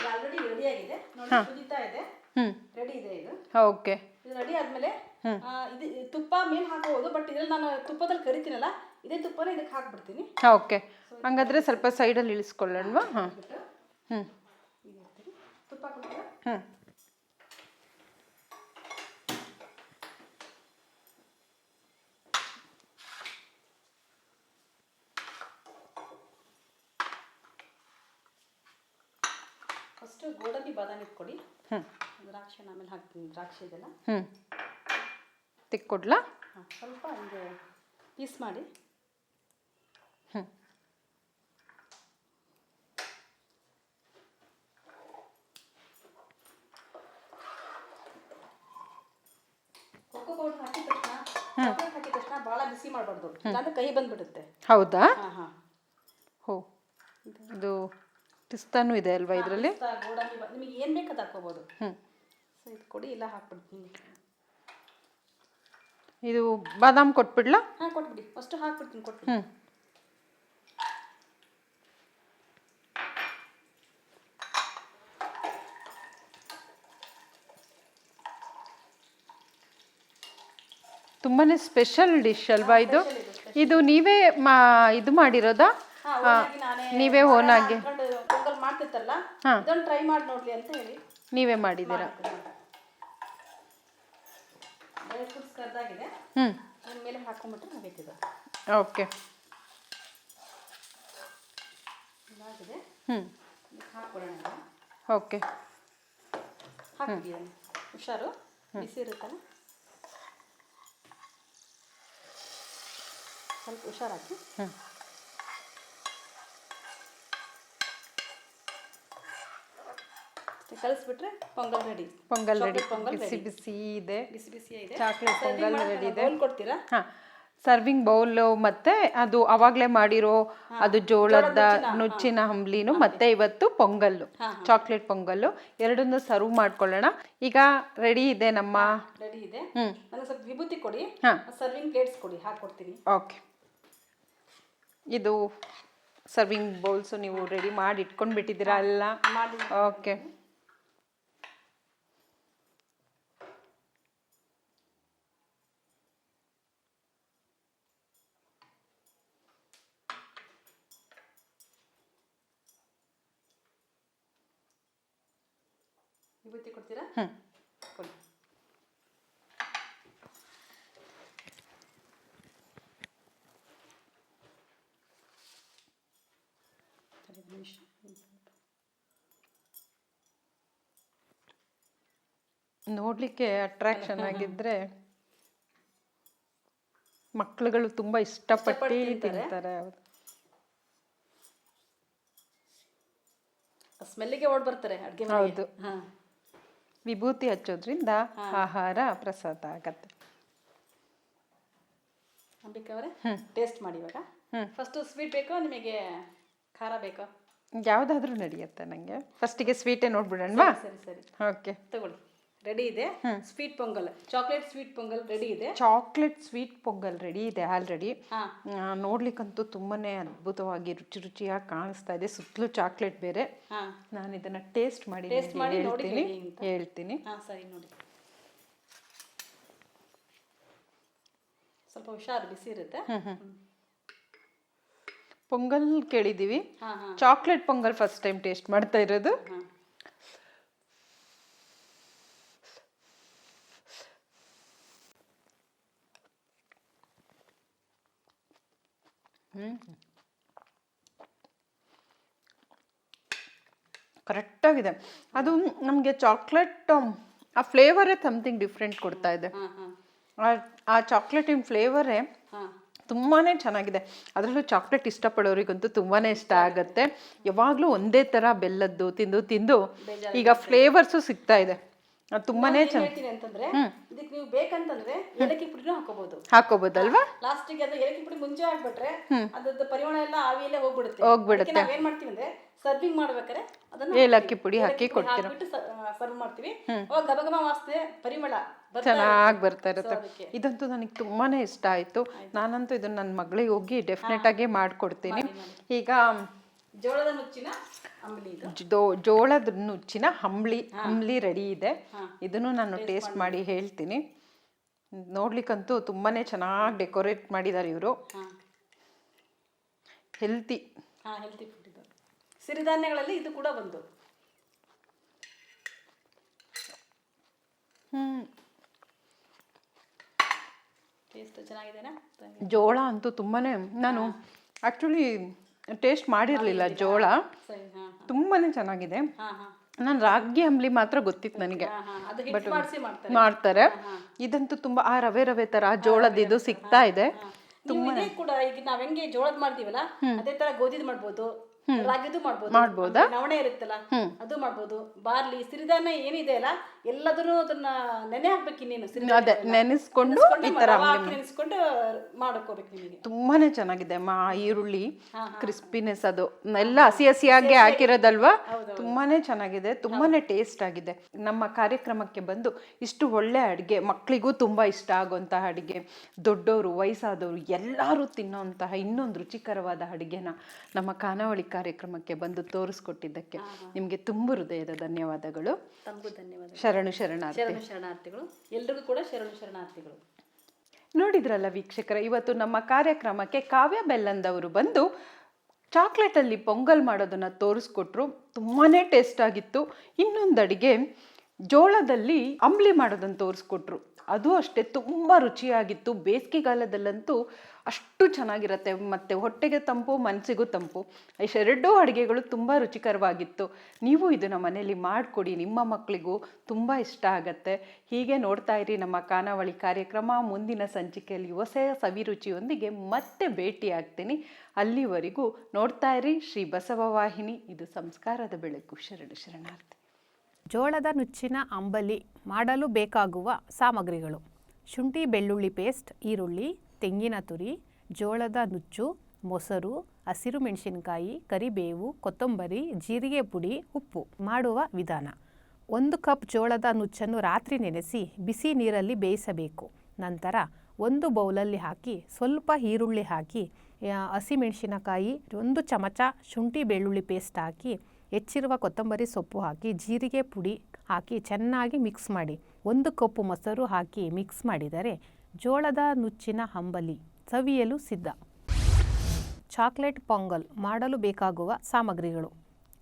ಆಲ್ರೆಡಿ ರೆಡಿ ಆಗಿದೆ ನೋಡಿ ಕುದೀತಾ ಇದೆ. ರೆಡಿ ಇದೆ ಇದು. ಓಕೆ. ಇದು ರೆಡಿ ಆದ್ಮೇಲೆ ಆ, ಇದು ಇದು ತುಪ್ಪ ಮೇಲೆ ಹಾಕಬಹುದು ಬಟ್ ಇದ್ರಲ್ಲಿ ನಾನು ತುಪ್ಪದಲ್ಲಿ ಕರಿತೀನಲ್ಲ ಇದೇ ತುಪ್ಪನ ಇದಕ್ಕೆ ಹಾಕ್ಬಿಡ್ತೀನಿ. ಓಕೆ. ಹಂಗಾದ್ರೆ ಸ್ವಲ್ಪ ಸೈಡಲ್ಲಿ ಇಳಿಸ್ಕೊಳ್ಳೋಣವಾ? ಹಾಂ. ಬಿಟ್ಟು ಹ್ಞೂ ತುಪ್ಪ ಕೊಡ್ತೀರಾ ಹ್ಞೂ ಗೋಡಂಬಿ ಬಾದಾಮಿ ಕೊಡಿ ದ್ರಾಕ್ಷಿ ಆಮೇಲೆ ಹಾಕ್ತೀನಿ ದ್ರಾಕ್ಷಿ ಇದೆಲ್ಲ. ಹ್ಞೂ ತಿಕ್ಕೊಡ್ಲಾ ಹಾಂ ಸ್ವಲ್ಪ ಹಿಂಗೆ ಪೀಸ್ ಮಾಡಿ. ಹ್ಞೂ ಕೋಕೋ ಪೌಡರ್ ಹಾಕಿದ ತಕ್ಷಣ chocolate ಹಾಕಿದ ತಕ್ಷಣ ಭಾಳ ಬಿಸಿ ಮಾಡಬಾರ್ದು. ಇಲ್ಲಾಂದ್ರೆ ಕೈ ಬಂದ್ಬಿಡುತ್ತೆ. ಹೌದಾ? ಹಾಂ ಹಾಂ. ಹೋ. ಇದು ಪಿಸ್ತಾನೂ ಇದೆ ಅಲ್ವಾ ಇದರಲ್ಲಿ? ಗೋಡಂಬಿ ನಿಮಗೆ ಏನು ಬೇಕು ಅದು ಹಾಕ್ಕೋಬೋದು ಹ್ಞೂ ಸೊ ಇದು ಕೊಡಿ ಇಲ್ಲ ಹಾಕ್ಬಿಡ್ತೀನಿ ಇದು ಬಾದಾಮ್ ಕೊಟ್ಬಿಡ್ಲಾ? ಹಾಂ ಕೊಟ್ಬಿಡಿ. ಫಸ್ಟು ಹಾಕ್ಬಿಡ್ತೀನಿ ಕೊಟ್ಟು ಹ್ಞೂ ತುಂಬಾನೇ ಸ್ಪೆಷಲ್ ಡಿಶ್ ಅಲ್ವಾ ಇದು? ಇದು ನೀವೇ ಮಾ ಇದು ಮಾಡಿರೋದಾ? ನೀವೇ ಓನ್ ಓನಾಗಿ ಹಾ. ಇದೊಂದು ಟ್ರೈ ಮಾಡಿ ನೋಡ್ಲಿ ಅಂತ ಹೇಳಿ. ನೀವೇ ಮಾಡಿದ್ದೀರಾ? ಡ್ರೈ ಫ್ರೂಟ್ಸ್ ಕರ್ದಾಗಿದೆ. ಹ್ಞೂ ಅದ್ರ ಮೇಲೆ ಹಾಕೊಂಡ್ಬಿಟ್ರೆ ಮುಗೀತಿದೆ ಓಕೆ. ಇದಾಗಿದೆ. ಹ್ಞೂ ಇದಕ್ಕೆ ಹಾಕ್ಬಿಡೋಣ ಈಗ. ಓಕೆ. ಹಾಕ್ಬಿಡಿ ಹುಷಾರು? ಬಿಸಿ ಇರುತ್ತಲ್ಲ? ಸ್ವಲ್ಪ ಹುಷಾರಾಗಿ ಹ್ಞೂ ಕಳಿಸ್ಬಿಟ್ರೆ ಪೊಂಗಲ್ ರೆಡಿ ಪೊಂಗಲ್ ರೆಡಿ ಪೊಂಗಲ್ ಬಿಸಿ ಬಿಸಿ ಇದೆ. ಬಿಸಿ ಬಿಸಿ ಇದೆ. ಚಾಕ್ಲೇಟ್ ಪೊಂಗಲ್ ರೆಡಿ ಇದೆ. ಬೌಲ್ ಕೊಡ್ತೀರಾ? ಹಾಂ. ಸರ್ವಿಂಗ್ ಬೌಲ್ ಮತ್ತೆ ಅದು ಅವಾಗಲೇ ಮಾಡಿರೋ ಅದು ಜೋಳದ ನುಚ್ಚಿನ ಹಂಬ್ಲಿನು ಮತ್ತೆ ಇವತ್ತು ಪೊಂಗಲ್ಲು ಚಾಕ್ಲೇಟ್ ಪೊಂಗಲ್ಲು. ಎರಡನ್ನು ಸರ್ವ್ ಮಾಡ್ಕೊಳ್ಳೋಣ. ಈಗ ರೆಡಿ ಇದೆ ನಮ್ಮ ರೆಡಿ ಇದೆ. ಹ್ಞೂ ನನಗೆ ಸ್ವಲ್ಪ ವಿಭೂತಿ ಕೊಡಿ. ಹಾಂ. ಸರ್ವಿಂಗ್ ಪ್ಲೇಟ್ಸ್ ಕೊಡಿ ಹಾಕ್ಕೊಡ್ತೀನಿ ಓಕೆ ಇದು ಸರ್ವಿಂಗ್ ಬೌಲ್ಸು ನೀವು ರೆಡಿ ಮಾಡಿ ಇಟ್ಕೊಂಡು ಬಿಟ್ಟಿದ್ದೀರಾ ಎಲ್ಲ ಓಕೆ ವಿಭೂತಿ ಕೊಡ್ತೀರಾ ಕೊಡಿ. ನಿಮಿಷ. ನೋಡ್ಲಿಕ್ಕೆ ಅಟ್ರಾಕ್ಷನ್ ಆಗಿದ್ರೆ ಮಕ್ಕಳುಗಳು ತುಂಬಾ ಇಷ್ಟಪಟ್ಟು ತಿಂತಾರೆ. ಸ್ಮೆಲ್ಲಿಗೆ ಓಡ್ ಬರ್ತಾರೆ ಅಡುಗೆ ಹೌದು. ಹಾ. ವಿಭೂತಿ ಹಚ್ಚೋದ್ರಿಂದ ಆಹಾರ ಪ್ರಸಾದ ಆಗತ್ತೆ. ಅಂಬಿಕಾ ಅವರೇ ಟೇಸ್ಟ್ ಮಾಡಿ ಇವಾಗ. ಫಸ್ಟ್ ಸ್ವೀಟ್ ಬೇಕೋ ನಿಮಗೆ ಖಾರ ಬೇಕೋ? ಯಾವುದಾದ್ರೂ ನಡೆಯುತ್ತೆ ನನಗೆ ಫಸ್ಟಿಗೆ ಸ್ವೀಟೇ ನೋಡ್ಬಿಡೋಣವಾ? ಸರಿ ಸರಿ ಓಕೆ ತಗೊಳ್ಳಿ. ರೆಡಿ ಇದೆ? Sweet pongal chocolate sweet pongal ready ಇದೆ? ಚಾಕ್ಲೇಟ್ ಸ್ವೀಟ್ ಪೊಂಗಲ್ ರೆಡಿ ಇದೆ ಆಲ್ರೆಡಿ ನೋಡ್ಲಿಕ್ಕಂತೂ ತುಂಬಾನೇ ಅದ್ಭುತವಾಗಿ ರುಚಿ ರುಚಿಯಾಗಿ ಕಾಣಿಸ್ತಾ ಇದೆ. ಸುತ್ತಲೂ ಚಾಕ್ಲೇಟ್ ಬೇರೆ. ನಾನು ಇದನ್ನ ಟೇಸ್ಟ್ ಮಾಡಿ ಟೇಸ್ಟ್ ಮಾಡಿ ಹೇಳ್ತೀನಿ. ಹೇಳ್ತೀನಿ. ಸರಿ ನೋಡಿ. ಸ್ವಲ್ಪ ಹುಷಾರು ಬಿಸಿ ಇರುತ್ತೆ. Pongal ಕೇಳಿದೀವಿ. Chocolate pongal first time taste ಮಾಡ್ತಾ ಇರೋದು ಹಾ ಕರೆಕ್ಟಾಗಿದೆ ಅದು ನಮಗೆ ಚಾಕ್ಲೇಟ್ ಆ ಫ್ಲೇವರೇ ಸಮಥಿಂಗ್ ಡಿಫ್ರೆಂಟ್ ಕೊಡ್ತಾ ಇದೆ. ಆ- ಚಾಕ್ಲೇಟಿನ ಫ್ಲೇವರೇ ತುಂಬಾ ತುಂಬಾನೇ ಚೆನ್ನಾಗಿದೆ. ಅದರಲ್ಲೂ ಚಾಕ್ಲೇಟ್ ಇಷ್ಟಪಡೋರಿಗಂತೂ ತುಂಬಾನೇ ಇಷ್ಟ ಆಗುತ್ತೆ. ಯಾವಾಗಲೂ ಒಂದೇ ಥರ ಬೆಲ್ಲದ್ದು ತಿಂದು ತಿಂದು ಈಗ ಫ್ಲೇವರ್ಸು ಸಿಗ್ತಾ ಇದೆ. ಅದು ತುಂಬಾನೇ ಏನ್ ಚೆನ್ನಾಗಿ ಹೇಳ್ತೀನಿ ಅಂತಂದ್ರೆ ಇದಕ್ಕೆ ನೀವು ಬೇಕಂತಂದ್ರೆ ಏಲಕ್ಕಿ ಪುಡಿನೂ ಹಾಕೋಬಹುದು ಹಾಕೋಬೋದಲ್ವಾ ಲಾಸ್ಟಿಗೆ ಅದು ಏಲಕ್ಕಿ ಪುಡಿ ಮುಂಚೆ ಹಾಕ್ಬಿಟ್ರೆ ಅದ್ರದ್ದು ಪರಿಮಳ ಎಲ್ಲ ಆವಿಯಲ್ಲೇ ಹೋಗ್ಬಿಡುತ್ತೆ. ಹೋಗ್ಬಿಡುತ್ತೆ. ನಾವ್ ನಾವೇನ್ ಮಾಡ್ತೀವಿ ಅಂದ್ರೆ ಸರ್ವಿಂಗ್ ಮಾಡ್ಬೇಕಾದ್ರೆ ಅದನ್ನ ಏಲಕ್ಕಿ ಪುಡಿ ಹಾಕಿ ಕೊಡ್ತೀರ? ಸರ್ವ್ ಮಾಡ್ತೀವಿ. ಅವಾಗ ಗಬಗಮ ವಾಸನೆ ಪರಿಮಳ ಚೆನ್ನಾಗಿ ಬರ್ತಾ ಇರುತ್ತೆ. ಇದಂತೂ ನನಗೆ ತುಂಬಾನೇ ಇಷ್ಟ ಆಯ್ತು. ನಾನಂತೂ ಇದನ್ನ ನನ್ನ ಮಗಳಿಗೆ ಹೋಗಿ ಡೆಫಿನೆಟ್ ಆಗಿ ಮಾಡ್ಕೊಡ್ತೀನಿ. ಈಗ ಜೋಳದ ನುಚ್ಚಿನ ಅಂಬ್ಲಿ ಇದು. ಜೋ- ಜೋಳದ ನುಚ್ಚಿನ ಹಂಬ್ಳಿ ಹಂಬ್ಲಿ ರೆಡಿ ಇದೆ. ಇದನ್ನು ನಾನು ಟೇಸ್ಟ್ ಮಾಡಿ ಹೇಳ್ತೀನಿ. ನೋಡ್ಲಿಕ್ಕಂತೂ ತುಂಬಾನೇ ಚೆನ್ನಾಗಿ ಡೆಕೋರೇಟ್ ಮಾಡಿದ್ದಾರೆ ಇವರು. ಹಾ. ಹೆಲ್ತಿ ಹಾ ಹೆಲ್ತಿ ಫುಡ್ ಇದು. ಸಿರಿಧಾನ್ಯಗಳಲ್ಲಿ ಇದು ಕೂಡ ಬಂತು ಹ್ಮ್. ಟೇಸ್ಟ್ ಚೆನ್ನಾಗಿದೆನಾ? ಜೋಳ ಅಂತೂ ತುಂಬಾನೇ ನಾನು ಆಕ್ಚುಲಿ ಟೇಸ್ಟ್ ಮಾಡಿರ್ಲಿಲ್ಲ ಜೋಳ. ತುಂಬಾನೇ ಚೆನ್ನಾಗಿದೆ. ನಾನು ರಾಗಿ ಅಂಬ್ಲಿ ಮಾತ್ರ ಗೊತ್ತಿತ್ತು ನನಗೆ. ಮಾಡಿಸಿ ಮಾಡ್ತಾರೆ. ಮಾಡ್ತಾರೆ. ಇದಂತೂ ತುಂಬಾ ಆ ರವೆ ರವೆ ತರ ಜೋಳದ ಇದು ಸಿಗ್ತಾ ಇದೆ. ತುಂಬಾ ಕೂಡ ಈಗ ನಾವ್ ಹೆಂಗೆ ಜೋಳದ್ ಮಾಡ್ತೀವಲ್ಲ ಅದೇ ತರ ಗೋಧಿದ್ ಮಾಡ್ಬೋದು. ರಾಗಿದು ಮಾಡ್ಬೋದು. ನವಣೆ ಇರುತ್ತಲ್ಲ ಅದು ಮಾಡ್ಬೋದು. ಬಾರ್ಲಿ ಸಿರಿಧಾನ್ಯ ಏನಿದೆ ಅಲ್ಲ ಎಲ್ಲದನ್ನು ಅದನ್ನ ನೆನೆ ಹಾಕ್ಬೇಕು ನೀನು ಅದೇ ನೆನೆಸ್ಕೊಂಡು ಈ ತರ ನೆನೆಸ್ಕೊಂಡು ಮಾಡ್ಕೋಬೇಕು ನಿಮಗೆ. ತುಂಬಾನೇ ಚೆನ್ನಾಗಿದೆ. ಮಾ ಈರುಳ್ಳಿ ಕ್ರಿಸ್ಪಿನೆಸ್ ಅದು. ಎಲ್ಲ ಹಸಿ ಹಸಿಯಾಗಿ ಹಾಕಿರೋದಲ್ವಾ? ತುಂಬಾನೇ ಚೆನ್ನಾಗಿದೆ. ತುಂಬಾನೇ ಟೇಸ್ಟ್ ಆಗಿದೆ. ನಮ್ಮ ಕಾರ್ಯಕ್ರಮಕ್ಕೆ ಬಂದು ಇಷ್ಟು ಒಳ್ಳೆ ಅಡಿಗೆ ಮಕ್ಕಳಿಗೂ ತುಂಬಾ ಇಷ್ಟ ಆಗುವಂತಹ ಅಡಿಗೆ ದೊಡ್ಡವರು ವಯಸ್ಸಾದವರು ಎಲ್ಲರೂ ತಿನ್ನೋಂತಹ ಇನ್ನೊಂದು ರುಚಿಕರವಾದ ಅಡುಗೆನ ನಮ್ಮ ಖಾನಾವಳಿ ಕಾರ್ಯಕ್ರಮಕ್ಕೆ ಬಂದು ತೋರಿಸ್ಕೊಟ್ಟಿದ್ದಕ್ಕೆ ನಿಮಗೆ ತುಂಬ ಹೃದಯದ ಧನ್ಯವಾದಗಳು. ತಮಗೂ ಧನ್ಯವಾದ ಶರಣು ಶರಣಾರ್ಥಿ. ಶರಣು ಶರಣಾರ್ಥಿಗಳು. ಎಲ್ರಿಗೂ ಕೂಡ ಶರಣು ಶರಣಾರ್ಥಿಗಳು. ನೋಡಿದ್ರಲ್ಲ ವೀಕ್ಷಕರ ಇವತ್ತು ನಮ್ಮ ಕಾರ್ಯಕ್ರಮಕ್ಕೆ ಕಾವ್ಯ ಬೆಲ್ಲಂದವರು ಬಂದು ಚಾಕ್ಲೇಟಲ್ಲಿ ಪೊಂಗಲ್ ಮಾಡೋದನ್ನ ತೋರಿಸ್ಕೊಟ್ರು. ತುಂಬಾನೇ ಟೇಸ್ಟ್ ಆಗಿತ್ತು. ಇನ್ನೊಂದು ಅಡಿಗೆ ಜೋಳದಲ್ಲಿ ಅಂಬ್ಲಿ ಮಾಡೋದನ್ನು ತೋರಿಸ್ಕೊಟ್ರು. ಅದು ಅಷ್ಟೇ ತುಂಬ ರುಚಿಯಾಗಿತ್ತು. ಬೇಸಿಗೆಗಾಲದಲ್ಲಂತೂ ಅಷ್ಟು ಚೆನ್ನಾಗಿರುತ್ತೆ. ಮತ್ತು ಹೊಟ್ಟೆಗೆ ತಂಪು ಮನಸ್ಸಿಗೂ ತಂಪು. ಎರಡೂ ಅಡುಗೆಗಳು ತುಂಬ ರುಚಿಕರವಾಗಿತ್ತು. ನೀವು ಇದನ್ನು ಮನೆಯಲ್ಲಿ ಮಾಡಿಕೊಡಿ. ನಿಮ್ಮ ಮಕ್ಕಳಿಗೂ ತುಂಬ ಇಷ್ಟ ಆಗುತ್ತೆ. ಹೀಗೆ ನೋಡ್ತಾ ಇರಿ ನಮ್ಮ ಖಾನಾವಳಿ ಕಾರ್ಯಕ್ರಮ. ಮುಂದಿನ ಸಂಚಿಕೆಯಲ್ಲಿ ಹೊಸ ಸವಿರುಚಿಯೊಂದಿಗೆ ಮತ್ತೆ ಭೇಟಿ ಆಗ್ತೀನಿ ಅಲ್ಲಿವರೆಗೂ ನೋಡ್ತಾ ಇರಿ ಶ್ರೀ ಬಸವ ವಾಹಿನಿ. ಇದು ಸಂಸ್ಕಾರದ ಬೆಳಕು. ಶರಣ ಶರಣಾರ್ಥಿ. ಜೋಳದ ನುಚ್ಚಿನ ಅಂಬಲಿ ಮಾಡಲು ಬೇಕಾಗುವ ಸಾಮಗ್ರಿಗಳು. ಶುಂಠಿ ಬೆಳ್ಳುಳ್ಳಿ ಪೇಸ್ಟ್, ಈರುಳ್ಳಿ ತೆಂಗಿನ ತುರಿ, ಜೋಳದ ನುಚ್ಚು, ಮೊಸರು, ಹಸಿರು ಮೆಣಸಿನಕಾಯಿ, ಕರಿಬೇವು, ಕೊತ್ತಂಬರಿ, ಜೀರಿಗೆ ಪುಡಿ, ಉಪ್ಪು ಮಾಡುವ ವಿಧಾನ. ಒಂದು ಕಪ್ ಜೋಳದ ನುಚ್ಚನ್ನು ರಾತ್ರಿ ನೆನೆಸಿ ಬಿಸಿ ನೀರಲ್ಲಿ ಬೇಯಿಸಬೇಕು. ನಂತರ ಒಂದು ಬೌಲಲ್ಲಿ ಹಾಕಿ, ಸ್ವಲ್ಪ ಈರುಳ್ಳಿ ಹಾಕಿ ಹಸಿಮೆಣಸಿನಕಾಯಿ ಒಂದು ಚಮಚ ಶುಂಠಿ ಬೆಳ್ಳುಳ್ಳಿ ಪೇಸ್ಟ್ ಹಾಕಿ, ಹೆಚ್ಚಿರುವ ಕೊತ್ತಂಬರಿ ಸೊಪ್ಪು ಹಾಕಿ, ಜೀರಿಗೆ ಪುಡಿ ಹಾಕಿ ಚೆನ್ನಾಗಿ ಮಿಕ್ಸ್ ಮಾಡಿ, ಒಂದು ಕಪ್ಪು ಮೊಸರು ಹಾಕಿ ಮಿಕ್ಸ್ ಮಾಡಿದರೆ ಜೋಳದ ನುಚ್ಚಿನ ಹಂಬಲಿ, ಸವಿಯಲು ಸಿದ್ಧ. ಚಾಕ್ಲೇಟ್ ಪೊಂಗಲ್ ಮಾಡಲು ಬೇಕಾಗುವ ಸಾಮಗ್ರಿಗಳು.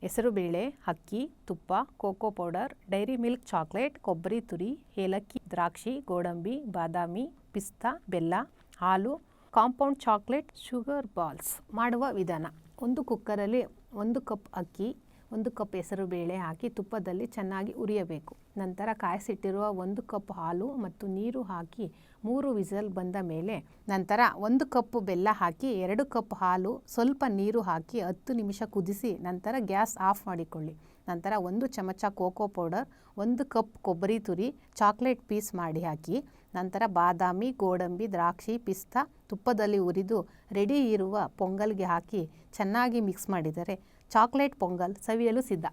ಹೆಸರುಬೇಳೆ ಅಕ್ಕಿ, ತುಪ್ಪ, cocoa powder, dairy milk chocolate, ಕೊಬ್ಬರಿ ತುರಿ, ಏಲಕ್ಕಿ, ದ್ರಾಕ್ಷಿ, ಗೋಡಂಬಿ, ಬಾದಾಮಿ, ಪಿಸ್ತಾ, ಬೆಲ್ಲ, ಹಾಲು, ಕಾಂಪೌಂಡ್ ಚಾಕ್ಲೇಟ್, ಶುಗರ್ ಬಾಲ್ಸ್ ಮಾಡುವ ವಿಧಾನ. ಒಂದು ಕುಕ್ಕರಲ್ಲಿ ಒಂದು ಕಪ್ ಅಕ್ಕಿ ಒಂದು ಕಪ್ ಹೆಸರು ಬೇಳೆ ಹಾಕಿ ತುಪ್ಪದಲ್ಲಿ ಚೆನ್ನಾಗಿ ಉರಿಯಬೇಕು. ನಂತರ ಕಾಯಿಸಿಟ್ಟಿರುವ ಒಂದು ಕಪ್ ಹಾಲು ಮತ್ತು ನೀರು ಹಾಕಿ ಮೂರು ವಿಸಲ್ ಬಂದ ಮೇಲೆ ನಂತರ ಒಂದು ಕಪ್ ಬೆಲ್ಲ ಹಾಕಿ ಎರಡು ಕಪ್ ಹಾಲು, ಸ್ವಲ್ಪ ನೀರು ಹಾಕಿ ಹತ್ತು ನಿಮಿಷ ಕುದಿಸಿ ನಂತರ ಗ್ಯಾಸ್ ಆಫ್ ಮಾಡಿಕೊಳ್ಳಿ. ನಂತರ ಒಂದು ಚಮಚ ಕೋಕೋ ಪೌಡರ್, ಒಂದು ಕಪ್ ಕೊಬ್ಬರಿ ತುರಿ, ಚಾಕ್ಲೇಟ್ ಪೀಸ್ ಮಾಡಿ ಹಾಕಿ. ನಂತರ ಬಾದಾಮಿ, ಗೋಡಂಬಿ, ದ್ರಾಕ್ಷಿ, ಪಿಸ್ತಾ ತುಪ್ಪದಲ್ಲಿ ಉರಿದು ರೆಡಿ ಇರುವ ಪೊಂಗಲ್ಗೆ ಹಾಕಿ ಚೆನ್ನಾಗಿ ಮಿಕ್ಸ್ ಮಾಡಿದರೆ ಚಾಕ್ಲೇಟ್ ಪೊಂಗಲ್ ಸವಿಯಲು ಸಿದ್ಧ.